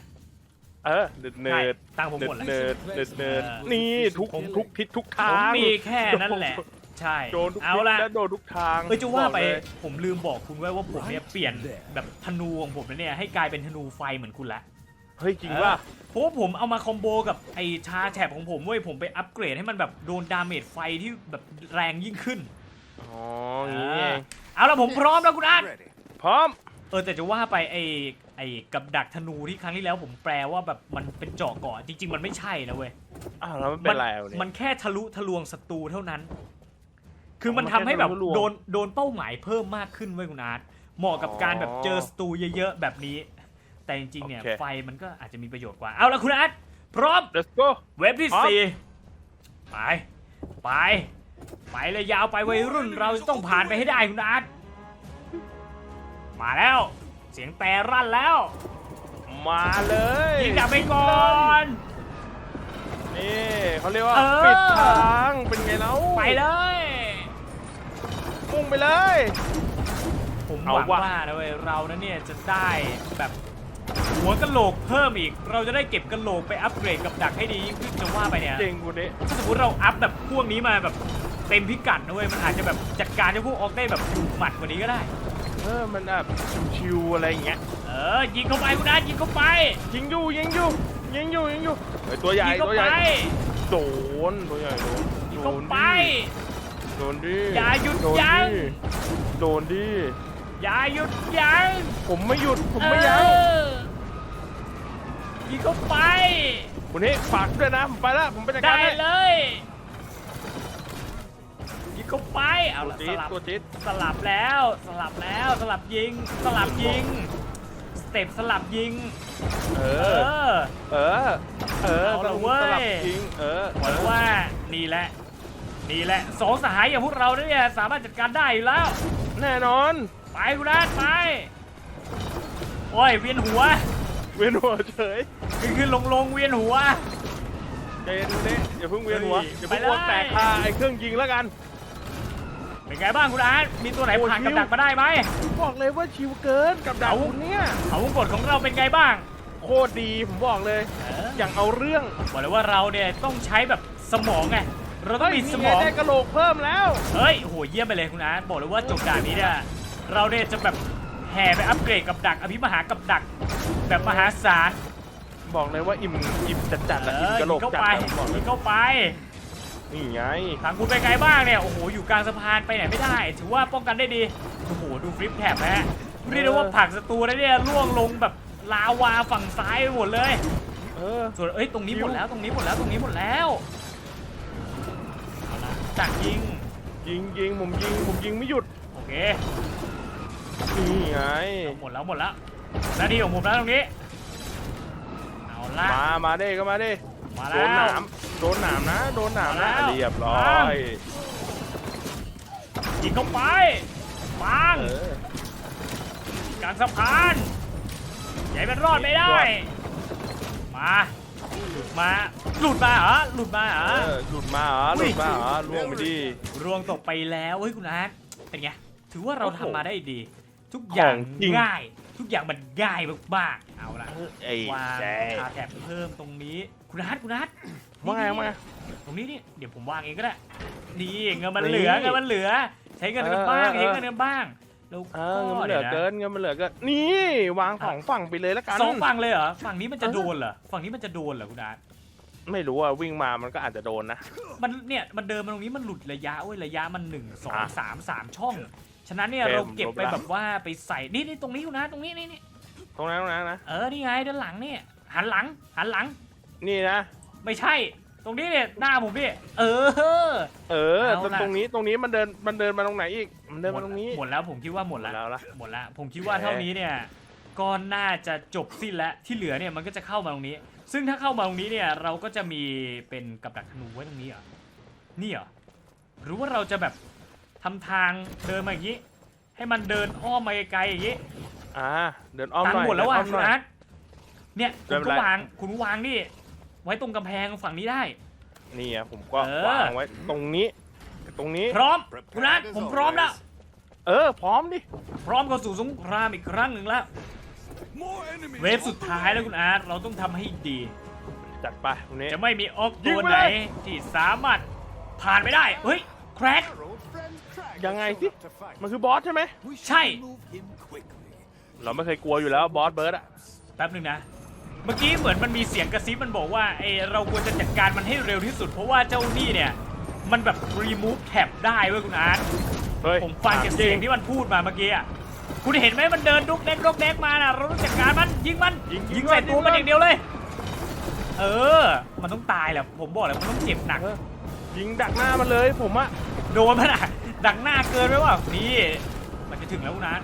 [SPEAKER 2] เออเนิร์ดเนิ
[SPEAKER 1] ใช่
[SPEAKER 2] ร์ด
[SPEAKER 1] ตังค์ผม
[SPEAKER 2] เนิ
[SPEAKER 1] หม
[SPEAKER 2] ร์
[SPEAKER 1] ด
[SPEAKER 2] ด
[SPEAKER 1] แล้ว
[SPEAKER 2] เนิร์ดเนิร์ดเนิร์ด
[SPEAKER 1] เออ
[SPEAKER 2] นี่ทุก
[SPEAKER 1] ผม
[SPEAKER 2] ทุกทิศทุก
[SPEAKER 1] ผ
[SPEAKER 2] ทามง
[SPEAKER 1] มีแค่นั้นแหละใช่
[SPEAKER 2] โดนทุก
[SPEAKER 1] เอา
[SPEAKER 2] ทิศ
[SPEAKER 1] ละ
[SPEAKER 2] และโดนทุกทาง
[SPEAKER 1] เอ้ยจะว่าไป
[SPEAKER 2] บอกเลย
[SPEAKER 1] ผมลืมบอกคุณไว้ว่าผมเนี่ยเปลี่ยนแบบธนูของผมเนี่ยให้กลายเป็นธนูไฟเหมือนคุณละ
[SPEAKER 2] เฮ้ยจริงป่ะ
[SPEAKER 1] เพราะว่าผมเอามาคอมโบกับไอชาแท็บของผมเว้ยผมไปอัปเกรดให้มันแบบโดนดาเมจไฟที่แบบแรงยิ่งขึ้น
[SPEAKER 2] อ๋ออย่างนี้เอง
[SPEAKER 1] เอาละผมพร้อมแล้วคุณอาร์ต
[SPEAKER 2] พร้อม
[SPEAKER 1] เออแต่จะว่าไปไอไอกับดักธนูที่ครั้งที่แล้วผมแปลว่าแบบมันเป็นเจาะเกาะจริง ๆ มันไม่ใช่นะเว้ย
[SPEAKER 2] อ้าวแล้วมันเป็นอะไรอะวันนี้
[SPEAKER 1] มันแค่ทะลุทะลวงศัตรูเท่านั้น คือมัน
[SPEAKER 2] มัน
[SPEAKER 1] ทำให้แบบ
[SPEAKER 2] แค่ทะลุทะลวง
[SPEAKER 1] โดนโดนเป้าหมายเพิ่มมากขึ้นเว้ยคุณอาร์ตเหมาะกับการแบบ
[SPEAKER 2] อ๋อ
[SPEAKER 1] เจอศัตรูเยอะๆแบบนี้ แต่จริงๆเนี่ย
[SPEAKER 2] โอเค
[SPEAKER 1] ไฟมันก็อาจจะมีประโยชน์กว่า เอาละคุณอาร์ตพร้อม
[SPEAKER 2] let's go
[SPEAKER 1] เว็บที่
[SPEAKER 2] พร้อม
[SPEAKER 1] สี่ไป ไป ไปเลยยาวไปวัยรุ่นเราจะต้องผ่านไปให้ได้คุณอาร์ตมาแล้ว เสียงแต่รั่นแล้ว
[SPEAKER 2] มาเลย
[SPEAKER 1] ยิงดับไปก่อน
[SPEAKER 2] นี่เขาเรียกว่า
[SPEAKER 1] เออ
[SPEAKER 2] ปิดทางเป็นไงแล้ว
[SPEAKER 1] ไปเลย
[SPEAKER 2] มุ่งไปเลย
[SPEAKER 1] ผมห
[SPEAKER 2] เอา
[SPEAKER 1] วัง
[SPEAKER 2] ว่ะ
[SPEAKER 1] ว่านะเว้ยเรานั้นเนี่ยจะได้แบบ หัวกะโหลกเพิ่มอีก เราจะได้เก็บกะโหลกไปอัปเกรดกับดักให้ดียิ่งขึ้นจะว่าไปเนี่ย
[SPEAKER 2] เก่งกูนี้
[SPEAKER 1] ถ้าสมมติเราอัพแบบพวกนี้มาแบบเต็มพิกัดนะเว้ยมันอาจจะแบบจัดการเจ้าพวกออกได้แบบดุหมัดกว่านี้ก็ได้
[SPEAKER 2] เออมันแบบชิวๆอะไรอย่างเงี้ย
[SPEAKER 1] เออยิงเข้าไปคุณอาร์ตยิงเข้าไป
[SPEAKER 2] ยิงอยู่ยิงอยู่ยิงอยู่ยิงอยู่เฮ้ยตัวใหญ่
[SPEAKER 1] ยิงเข้า
[SPEAKER 2] ตัว
[SPEAKER 1] ไป
[SPEAKER 2] ใหญ่โดนตัวใหญ่โดน
[SPEAKER 1] ยิง
[SPEAKER 2] โด
[SPEAKER 1] เข้านไป
[SPEAKER 2] ดิโดนดิ
[SPEAKER 1] อย่าหยุด
[SPEAKER 2] โน
[SPEAKER 1] ยั้ง
[SPEAKER 2] ดิโดนดิ
[SPEAKER 1] อย่าหยุดยั้ง
[SPEAKER 2] ผมไม่หยุดผมไม่ยั้ง
[SPEAKER 1] เออ ยิงเข้าไป
[SPEAKER 2] คุณนี่ฝากด้วยนะผมไปแล้วผมไปจัดกา
[SPEAKER 1] ได้
[SPEAKER 2] รให้
[SPEAKER 1] เลยยิงเข้าไปเอา
[SPEAKER 2] ตัว
[SPEAKER 1] ละส
[SPEAKER 2] จี๊ด
[SPEAKER 1] ลับ
[SPEAKER 2] ตัวจี๊ด
[SPEAKER 1] สลับแล้วสลับแล้วสลับยิงสลับยิงสเต็ปสลับยิง
[SPEAKER 2] เอ
[SPEAKER 1] เอ
[SPEAKER 2] อ
[SPEAKER 1] อ
[SPEAKER 2] เออ เออ
[SPEAKER 1] เอาละเว้ย
[SPEAKER 2] สลับจริงเออ
[SPEAKER 1] บอกเลยว่านี่แหละนี่แหละสองสหายอย่างพวกเราเนี่ยสามารถจัดการได้อยู่แล้ว
[SPEAKER 2] แน่นอน
[SPEAKER 1] ไปคุณนัทไป โอ้ยเวียนหัว
[SPEAKER 2] เวียนหัวเฉย
[SPEAKER 1] คือคือลงลงเวียนหัว
[SPEAKER 2] ใจเย็นนี่อย่าเพิ่งเวียนหัว
[SPEAKER 1] เฮ้ย
[SPEAKER 2] อย่าเพิ่ง
[SPEAKER 1] ไปเลย
[SPEAKER 2] อ้วกแตกคาไอ้เครื่องยิงแล้วกัน
[SPEAKER 1] เป็นไงบ้างคุณอาร์ตมีตัวไหน
[SPEAKER 2] โอ้ย
[SPEAKER 1] ผ่าน
[SPEAKER 2] ชิว
[SPEAKER 1] กับดักมาได้ไหม
[SPEAKER 2] บอกเลยว่าชิวเกินกับดาบ
[SPEAKER 1] เอา
[SPEAKER 2] คุณเนี่ย
[SPEAKER 1] เอาวงกดของเราเป็นไงบ้าง
[SPEAKER 2] โคตรดีผมบอกเลย
[SPEAKER 1] เออ
[SPEAKER 2] อย่างเอาเรื่อง
[SPEAKER 1] บอกเลยว่าเราเนี่ยต้องใช้แบบสมองไง เราต้อง
[SPEAKER 2] เฮ้ย
[SPEAKER 1] มี
[SPEAKER 2] นี่
[SPEAKER 1] สม
[SPEAKER 2] ไง
[SPEAKER 1] อง
[SPEAKER 2] ได้กระโหลกเพิ่มแล้ว
[SPEAKER 1] เฮ้ยโหเยี่ยมไปเลยคุณอาร์ตบอกเลยว่าจบด่านนี้เนี่ย เราเนี่ยจะแบบ แห่ไปอัปเกรดกับดัก อภิมหากับดัก แบบมหาศาล
[SPEAKER 2] บอกเลยว่าอิ่มอิ่มจัดๆ
[SPEAKER 1] เอ
[SPEAKER 2] อะอิ่ม
[SPEAKER 1] อก
[SPEAKER 2] ระโหล
[SPEAKER 1] ยิ
[SPEAKER 2] ก
[SPEAKER 1] งเข้า
[SPEAKER 2] จัด
[SPEAKER 1] ไป
[SPEAKER 2] อะผมบอกเล
[SPEAKER 1] ยิ
[SPEAKER 2] ย
[SPEAKER 1] งเข้าไป
[SPEAKER 2] นี่ไง
[SPEAKER 1] ทางคุณเป็นไงบ้างเนี่ย โอ้โห อยู่กลางสะพานไปไหนไม่ได้ ถือว่าป้องกันได้ดี โอ้โห ดูฟลิปแท็บนะฮะเรียกได้ว่าผลักศัตรูได้เนี่ยล่วงลงแบบลาวาฝั่งซ้ายไปหมดเลย
[SPEAKER 2] เออ
[SPEAKER 1] ส่วนเอ้ยตรงนี้หมดแล้วตรงนี้หมดแล้วตรงนี้หมดแล้วเอาละจักยิง
[SPEAKER 2] ยิงยิงผมยิงผมยิงไม่หยุด
[SPEAKER 1] โอเค
[SPEAKER 2] นี่ไง
[SPEAKER 1] หมดแล้วหมดแล้วหน้าที่ของผมแล้วตรงนี้ เอาละ
[SPEAKER 2] มา มาเด้ก็มาเด้
[SPEAKER 1] มา
[SPEAKER 2] โด
[SPEAKER 1] แล้
[SPEAKER 2] นห
[SPEAKER 1] ว
[SPEAKER 2] นามโดนหนามนะ โดนหนามนะ
[SPEAKER 1] มาแล้ว
[SPEAKER 2] เรียบร้อ
[SPEAKER 1] ปัง
[SPEAKER 2] ย
[SPEAKER 1] ยิงเข้าไปปัง
[SPEAKER 2] เออ
[SPEAKER 1] กลางสะพานใหญ่เป็นรอดไม่ได้ มาหลุดมาหลุดมาเหรอหลุดมาเหรอ
[SPEAKER 2] เออหลุดมาเหรอห
[SPEAKER 1] อุ้
[SPEAKER 2] ลุ
[SPEAKER 1] ย
[SPEAKER 2] ดมาเหรอล่วงไปดิ
[SPEAKER 1] รวงตกไปแล้วเฮ้ยคุณอาร์ตเป็นไง ถือว่าเราทำมาได้ดี ทุกอย่างง่าย ทุกอย่างมันง่ายมากๆเอาละ
[SPEAKER 2] ไอ้
[SPEAKER 1] วาง
[SPEAKER 2] แจ๊
[SPEAKER 1] คาแถบเพิ่มตรงนี้ คุณอาร์ตคุณอาร์ต
[SPEAKER 2] ว่าไงว่าไง
[SPEAKER 1] ตรงนี้นี่เดี๋ยวผมวางเองก็ได้นี่เงินมัน
[SPEAKER 2] นี่
[SPEAKER 1] เหลือเงินมันเหลือ ใช้เงินกันบ้าง
[SPEAKER 2] เออเออ
[SPEAKER 1] ใช้เงินกันบ้างแล้ว
[SPEAKER 2] เอ
[SPEAKER 1] ก็
[SPEAKER 2] อเงินมันเหลือ
[SPEAKER 1] ดี๋ยวะ
[SPEAKER 2] เกินเงินมันเหลือเกินนี่วางสองฝั่งไปเลยแล้วกัน
[SPEAKER 1] สองฝั่งเลยเหรอฝั่งนี้มันจะโดนเหรอฝั่งนี้มันจะโดนเหรอคุณอาร์ต
[SPEAKER 2] ไม่รู้อะวิ่งมามันก็อาจจะโดนนะ
[SPEAKER 1] มันเนี่ยมันเดินมาตรงนี้มันหลุดระยะเว้ยระยะมันหนึ่งสอง
[SPEAKER 2] อะ
[SPEAKER 1] สามสามช่อง ฉะนั้นเนี่ย
[SPEAKER 2] โอเค
[SPEAKER 1] เราเก็บ
[SPEAKER 2] ผมลบ
[SPEAKER 1] ไป
[SPEAKER 2] ละ
[SPEAKER 1] แบบว่าไปใส่นี่นี่ตรงนี้คุณอาร์ตตรงนี้นี่นี่
[SPEAKER 2] ตรงนั้นตรงนั้นนะ
[SPEAKER 1] เออนี่ไงด้านหลังเนี่ยหันหลังหันหลัง
[SPEAKER 2] นี่นะ
[SPEAKER 1] ไม่ใช่ ตรงนี้เนี่ยหน้าผมเนี่ยเออ
[SPEAKER 2] เออ
[SPEAKER 1] เอา
[SPEAKER 2] ตรง
[SPEAKER 1] ล่ะ
[SPEAKER 2] ตรงนี้ตรงนี้มันเดินมันเดินมาตรงไหนอีกมันเดินมาตรงนี้
[SPEAKER 1] หมดแล้วผมคิดว่าหมดแล้ว
[SPEAKER 2] แล้วละ
[SPEAKER 1] หมดแล้วผมคิดว่าเท่านี้เนี่ยก็น่าจะจบสิ้นแล้วที่เหลือเนี่ยมันก็จะเข้ามาตรงนี้ ซึ่งถ้าเข้ามาตรงนี้เนี่ยเราก็จะมีเป็นกับดักธนูไว้ตรงนี้เหรอนี่เหรอหรือว่าเราจะแบบ ทำทางเดินมาอย่างนี้ ให้มันเดินอ้อมมาไกลๆอย่างนี้
[SPEAKER 2] อ่าเดินอ้อม
[SPEAKER 1] ตัง
[SPEAKER 2] หน่อย
[SPEAKER 1] ค์หมดแล้วว่ะ
[SPEAKER 2] เน
[SPEAKER 1] คุ
[SPEAKER 2] อ้อมหน่อย
[SPEAKER 1] ณอาร์ตเนี่ยคุ
[SPEAKER 2] ไม่
[SPEAKER 1] ณ
[SPEAKER 2] เป็น
[SPEAKER 1] ก็
[SPEAKER 2] ไร
[SPEAKER 1] วางคุณวางนี่ไว้ตรงกำแพงฝั่งนี้ได้
[SPEAKER 2] นี่อะผมก็
[SPEAKER 1] เออ
[SPEAKER 2] วางไว้ตรงนี้ ตรงนี้
[SPEAKER 1] พร้อมคุณอาร์ตผมพร้อมแล้ว
[SPEAKER 2] เออ พร้อมดิ
[SPEAKER 1] พร้อมเข้าสู่สงครามอีกครั้งหนึ่งแล้ว
[SPEAKER 4] More enemies.
[SPEAKER 1] เวฟสุดท้ายแล้วคุณอาร์ตเราต้องทำให้ดี
[SPEAKER 2] จัดไปตรงนี้
[SPEAKER 1] จะไม่มีออก
[SPEAKER 2] ยิ
[SPEAKER 1] ตั
[SPEAKER 2] ง
[SPEAKER 1] ว
[SPEAKER 2] ไป
[SPEAKER 1] ไหน
[SPEAKER 2] เลย
[SPEAKER 1] ที่สามารถผ่านไม่ได้ เฮ้ยแครก
[SPEAKER 2] ยังไง
[SPEAKER 4] has
[SPEAKER 2] สิ
[SPEAKER 4] shown up to fight.
[SPEAKER 2] มันคือบอสใช่ไหม
[SPEAKER 4] We
[SPEAKER 1] Chai.
[SPEAKER 4] should move him quickly.
[SPEAKER 2] เราไม่เคยกลัวอยู่แล้วบอสเบิร์ดอะ
[SPEAKER 1] แป๊บหนึ่งนะ เมื่อกี้เหมือนมันมีเสียงกระซิบมันบอกว่าไอเราควรจะจัดการมันให้เร็วที่สุด เพราะว่าเจ้านี่เนี่ย มันแบบ remove tab ได้เว้ยคุณอาร์ต
[SPEAKER 2] เฮ้ย
[SPEAKER 1] ผมฟังจากเสียงที่มันพูดมาเมื่อกี้อะคุณเห็นไหมมันเดินดุกเด็กดุกเด็กมาน่ะ เราต้องจัดการมันยิงมันยิงใส่ตัวมันอย่างเดียวเลย เออ มันต้องตายแหละผมบอกเลยมันต้องเจ็บหนัก
[SPEAKER 2] เออยิงดักหน้ามันเลยผมอะ
[SPEAKER 1] โดนมันอะ ดักหน้าเกินไปว่านี่มันจะถึงแล้วคุณอาร์ต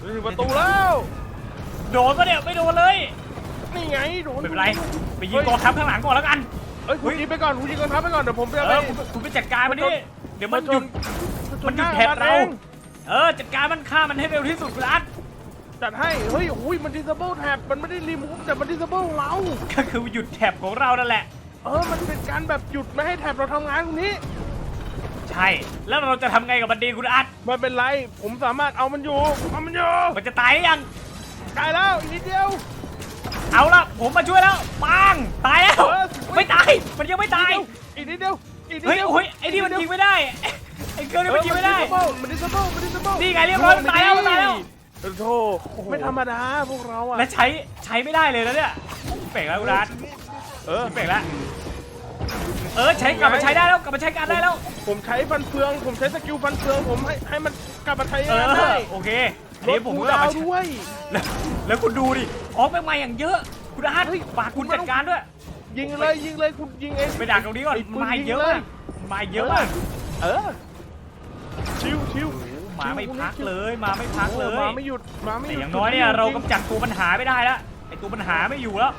[SPEAKER 2] ถึงประตูแล้ว
[SPEAKER 1] โดนปะเนี่ยไม่โดนเลย
[SPEAKER 2] นี่ไงโดน
[SPEAKER 1] ไม่เป็นไรไปยิงกองทัพข้างหลังก่อนแล้วกัน
[SPEAKER 2] เอ้ยคุณยิงไปก่อนคุณยิงกองทัพไปก่อนเดี๋ยวผมจะ
[SPEAKER 1] เอ
[SPEAKER 2] ไป
[SPEAKER 1] อคุณคุณไปจัดการมันดิเดี๋ยวมันหยุด
[SPEAKER 2] ช
[SPEAKER 1] มันหยุด
[SPEAKER 2] น้า
[SPEAKER 1] แถบเรา
[SPEAKER 2] อง
[SPEAKER 1] เออจัดการมันฆ่ามันให้เร็วที่สุดคุณอาร์ต
[SPEAKER 2] จัดให้เฮ้ยอุ้ยมัน disable tab มันไม่ได้ remove แต่มัน disable เรา
[SPEAKER 1] ก็คือหยุดแถบของเรานั่นแหละ
[SPEAKER 2] เออมันเป็นการแบบหยุดไม่ให้แท็บเราทำงานตรงนี้
[SPEAKER 1] ใช่ แล้วเราจะทำไงกับมันดีคุณอาร์ต
[SPEAKER 2] ไมันเป็นไร ผมสามารถเอามันอยู่เอามันอยู่
[SPEAKER 1] มันจะตายหรือยัง
[SPEAKER 2] ตายแล้วอีกนิดเดียว
[SPEAKER 1] เอาละผมมาช่วยแล้วปังตายแล้ว
[SPEAKER 2] เออ
[SPEAKER 1] ไม่ตาย มันยังไม่ตาย
[SPEAKER 2] อีกนิดเดียวอีกนิด
[SPEAKER 1] เฮ้ย
[SPEAKER 2] เดียว
[SPEAKER 1] โอ้ยไอ้นี่มันยิงไม่ได้ ไอ้เครื่องนี้มันยิงไม่ได้
[SPEAKER 2] เออมัน disable มัน disable
[SPEAKER 1] นี่ไงเรียบร้อยมันตายแล้วมันตายแล้ว
[SPEAKER 2] โอ้โธ่ไม่ธรรมดาพวกเราอะ
[SPEAKER 1] และใช้ใช้ไม่ได้เลยนะเนี่ยเป่งแล้วคุณอาร์ต
[SPEAKER 2] เออ
[SPEAKER 1] เป่งแล้ว เออใช้กลับมาใช้ได้แล้วกลับมาใช้การได้แล้ว
[SPEAKER 2] ผมใช้ฟันเฟือง ผมใช้สกิลฟันเฟือง ผมให้ให้มันกลับมาใช้
[SPEAKER 1] เองา
[SPEAKER 2] น
[SPEAKER 1] อ
[SPEAKER 2] ได้
[SPEAKER 1] โอเค
[SPEAKER 2] ล
[SPEAKER 1] เดี๋ย
[SPEAKER 2] ด
[SPEAKER 1] วผม
[SPEAKER 2] คู
[SPEAKER 1] ก็
[SPEAKER 2] ล
[SPEAKER 1] กลับ
[SPEAKER 2] ดาว
[SPEAKER 1] มา
[SPEAKER 2] น์ด้วย
[SPEAKER 1] แล้วแล้วคุณดูดิออกไปมาอย่างเยอะ คุณอาร์ต
[SPEAKER 2] เฮ้ย
[SPEAKER 1] ฝากคุณจัดการด้วย
[SPEAKER 2] ยิงเลยยิงเลยคุณยิงเอง
[SPEAKER 1] ไปดักตรงนี้ก่อน
[SPEAKER 2] ไปื
[SPEAKER 1] มา
[SPEAKER 2] ยิง
[SPEAKER 1] เยอะ
[SPEAKER 2] เล
[SPEAKER 1] มากมาเยอะมาก
[SPEAKER 2] เออ ชิวชิว
[SPEAKER 1] มาไม่พักเลยมาไม่พักเลย
[SPEAKER 2] มาไม่หยุดมาไม่ห
[SPEAKER 1] แต่
[SPEAKER 2] ยุด
[SPEAKER 1] อย่างน้อยเนี่ยเรา
[SPEAKER 2] จง
[SPEAKER 1] กำจัดตัวปัญหาไม่ได้แล้วไอตัวปัญหาไม่อยู่แล้ว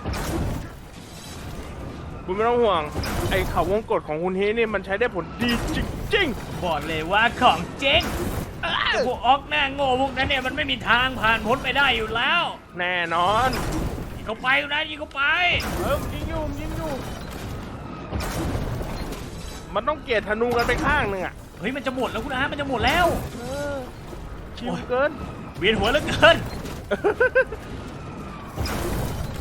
[SPEAKER 2] คุณไม่ต้องห่วง ไอ้เขาวงกดของคุณเฮเนี่ยมันใช้ได้ผลดีจริง
[SPEAKER 1] บอกเลยว่าของเจ๊งไอ้พวกออกหน้าโง่พวกนั้นเนี่ยมันไม่มีทางผ่านพ้นไปได้อยู่แล้ว
[SPEAKER 2] ๆ แน่นอน
[SPEAKER 1] ยิงเข้าไปนะยิงเข้าไป
[SPEAKER 2] เออยิงอยู่ยิงอยู่ มันต้องเกลียดธนูกันไปข้างหนึ่งอะ
[SPEAKER 1] เฮ้ยมันจะหมดแล้วคุณอาร์ตมันจะหมดแล้ว
[SPEAKER 2] เออชิวเกิน
[SPEAKER 1] เวียนหัวเหลือเกิน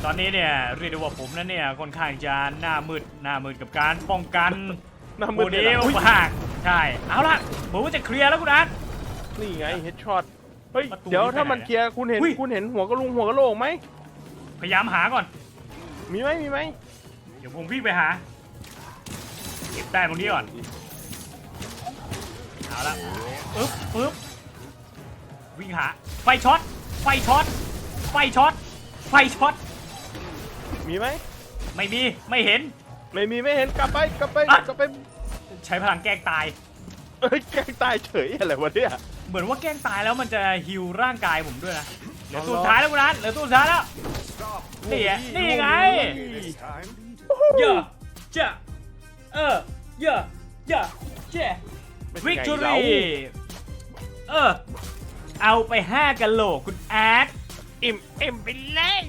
[SPEAKER 1] ตอนนี้เนี่ยเรียกได้ว่าผมนั้นเนี่ยค่อนข้างจะหน้ามืดหน้ามืดกับการป้องกัน
[SPEAKER 2] หน้า
[SPEAKER 1] โม
[SPEAKER 2] มืด
[SPEAKER 1] เด
[SPEAKER 2] เนี่ย
[SPEAKER 1] ล
[SPEAKER 2] นะอุ๊ย
[SPEAKER 1] มากใช่เอาล่ะผมว่าจะเคลียร์แล้วคุณอาร์ต
[SPEAKER 2] นี่ไงเฮดช็อตเฮ้ย
[SPEAKER 1] ประตู
[SPEAKER 2] เดี๋ยว
[SPEAKER 1] นี่ไป
[SPEAKER 2] ถ้ามัน
[SPEAKER 1] ไหนอะ
[SPEAKER 2] เคลียร์คุณเห็น
[SPEAKER 1] อุ๊ย
[SPEAKER 2] คุณเห็นหัวกระลุงหัวกระโหลกไหม
[SPEAKER 1] พยายามหาก่อน
[SPEAKER 2] มีไหมมีไหม
[SPEAKER 1] เดี๋ยวผมวิ่งไปหาเก็บแต้มตรงนี้ก่อนเอาละปึ๊บปึ๊บวิ่งหาไฟช็อตไฟช็อตไฟช็อตไฟช็อต
[SPEAKER 2] มีไหม
[SPEAKER 1] ไม่มีไม่เห็น
[SPEAKER 2] ไม่มีไม่เห็นกลับไปกลับไป
[SPEAKER 1] อะ
[SPEAKER 2] กลับไป
[SPEAKER 1] ใช้พลังแกล้งตาย
[SPEAKER 2] เอ้ยแกล้งตายเฉยอะไรวะเนี่ย
[SPEAKER 1] เหมือนว่าแกล้งตายแล้วมันจะฮิวร่างกายผมด้วยนะเหลือตัว
[SPEAKER 2] ลองๆ
[SPEAKER 1] สุดท้ายแล้วคุณนัทเหลือตัวสุดท้ายแล้ว
[SPEAKER 4] Stop
[SPEAKER 1] นี่ไงนี่ไง
[SPEAKER 4] this time.
[SPEAKER 1] เยอะเจ้าเออเยอะเยอะเจ้
[SPEAKER 2] เป็นไง
[SPEAKER 1] วิกตอ
[SPEAKER 2] เรา
[SPEAKER 1] รี่เออเอาไปห้ากะโหลกคุณอาร์ต
[SPEAKER 2] อิ่มอิ่มไปเลย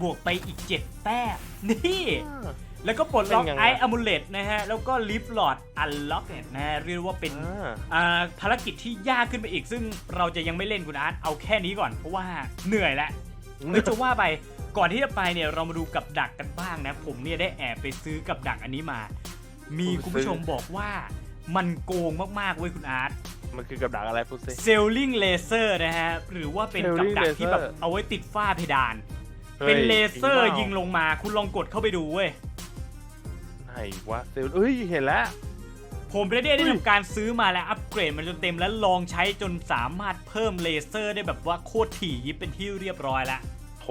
[SPEAKER 1] บวกไปอีก 7 แต้มนี่ แล้วก็ปลดล็อก
[SPEAKER 2] เป็นยังไง
[SPEAKER 1] ไออะมูเลตนะฮะ แล้วก็ลิฟหลอดอันล็อกนะฮะเรียกว่าเป็น
[SPEAKER 2] อ่า
[SPEAKER 1] อ่าภารกิจที่ยากขึ้นไปอีก ซึ่งเราจะยังไม่เล่นคุณอาร์ตเอาแค่นี้ก่อน เพราะว่าเหนื่อยแล้วเฮ้ยจะว่าไปก่อนที่จะไปเนี่ยเรามาดูกับดักกันบ้างนะ ผมเนี่ยได้แอบไปซื้อกับดักอันนี้มา มีคุณผู้ชมบอกว่ามันโกงมากๆเว้ยคุณอาร์ต
[SPEAKER 2] มันคือกับดักอะไรพูดสิ
[SPEAKER 1] เซลลิงเลเซอร์นะฮะ หรือว่าเป็นกับ
[SPEAKER 2] Sailing
[SPEAKER 1] ดักที่แบบ
[SPEAKER 2] laser
[SPEAKER 1] เอาไว้ติดฝ้าเพดาน
[SPEAKER 2] ฮ้ย
[SPEAKER 1] เป็นเลเซอร์
[SPEAKER 2] จปา
[SPEAKER 1] ยิงลงมา คุณลองกดเข้าไปดูเว้ย
[SPEAKER 2] ไหนวะเซลล์เอ้ยเห็นแล้ว
[SPEAKER 1] ผมได้ได้
[SPEAKER 2] อุ้ย
[SPEAKER 1] ทำการซื้อมาแล้วอัปเกรดมันจนเต็มแล้วลองใช้จนสามารถเพิ่มเลเซอร์ได้แบบว่าโคตรถี่ยิบเป็นที่เรียบร้อยแล้ว
[SPEAKER 2] โห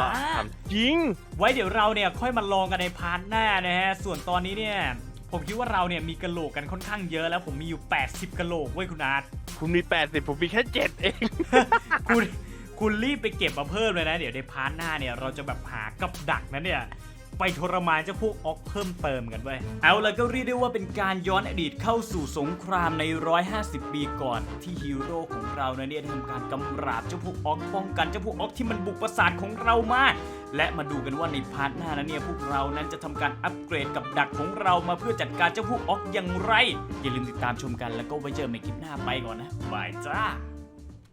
[SPEAKER 1] อ่า
[SPEAKER 2] ถามจริง
[SPEAKER 1] ไว้เดี๋ยวเราเนี่ยค่อยมาลองกันในพาร์ทหน้านะฮะ ส่วนตอนนี้เนี่ย ผมคิดว่าเราเนี่ยมีกะโหลกกันค่อนข้างเยอะแล้วผมมีอยู่ 80กะโหลกเว้ยคุณอาร์ต
[SPEAKER 2] คุณมี 80 ผมมีแค่ 7 เอง
[SPEAKER 1] คุณ คุณรีบไปเก็บมาเพิ่มเลยนะ เดี๋ยวในพาร์ทหน้าเนี่ยเราจะแบบหากับดักนะเนี่ยไปทรมานเจ้าพวกออกเพิ่มเติมกันเว้เอาแล้วก็เรียกได้ว่าเป็นการย้อนอดีตเข้าสู่สงครามใน 150 ปีก่อนที่ฮีโร่ของเรานะเนี่ยทำการกำราบเจ้าพวกออกป้องกันเจ้าพวกออกที่มันบุกประสาทของเรามาและมาดูกันว่าในพาร์ทหน้านั้นเนี่ยพวกเรานั้นจะทำการอัปเกรดกับดักของเรามาเพื่อจัดการเจ้าพวกออกอย่างไร อย่าลืมติดตามชมกันแล้วก็ไว้เจอกันใหม่คลิปหน้าไปก่อนนะบายจ้า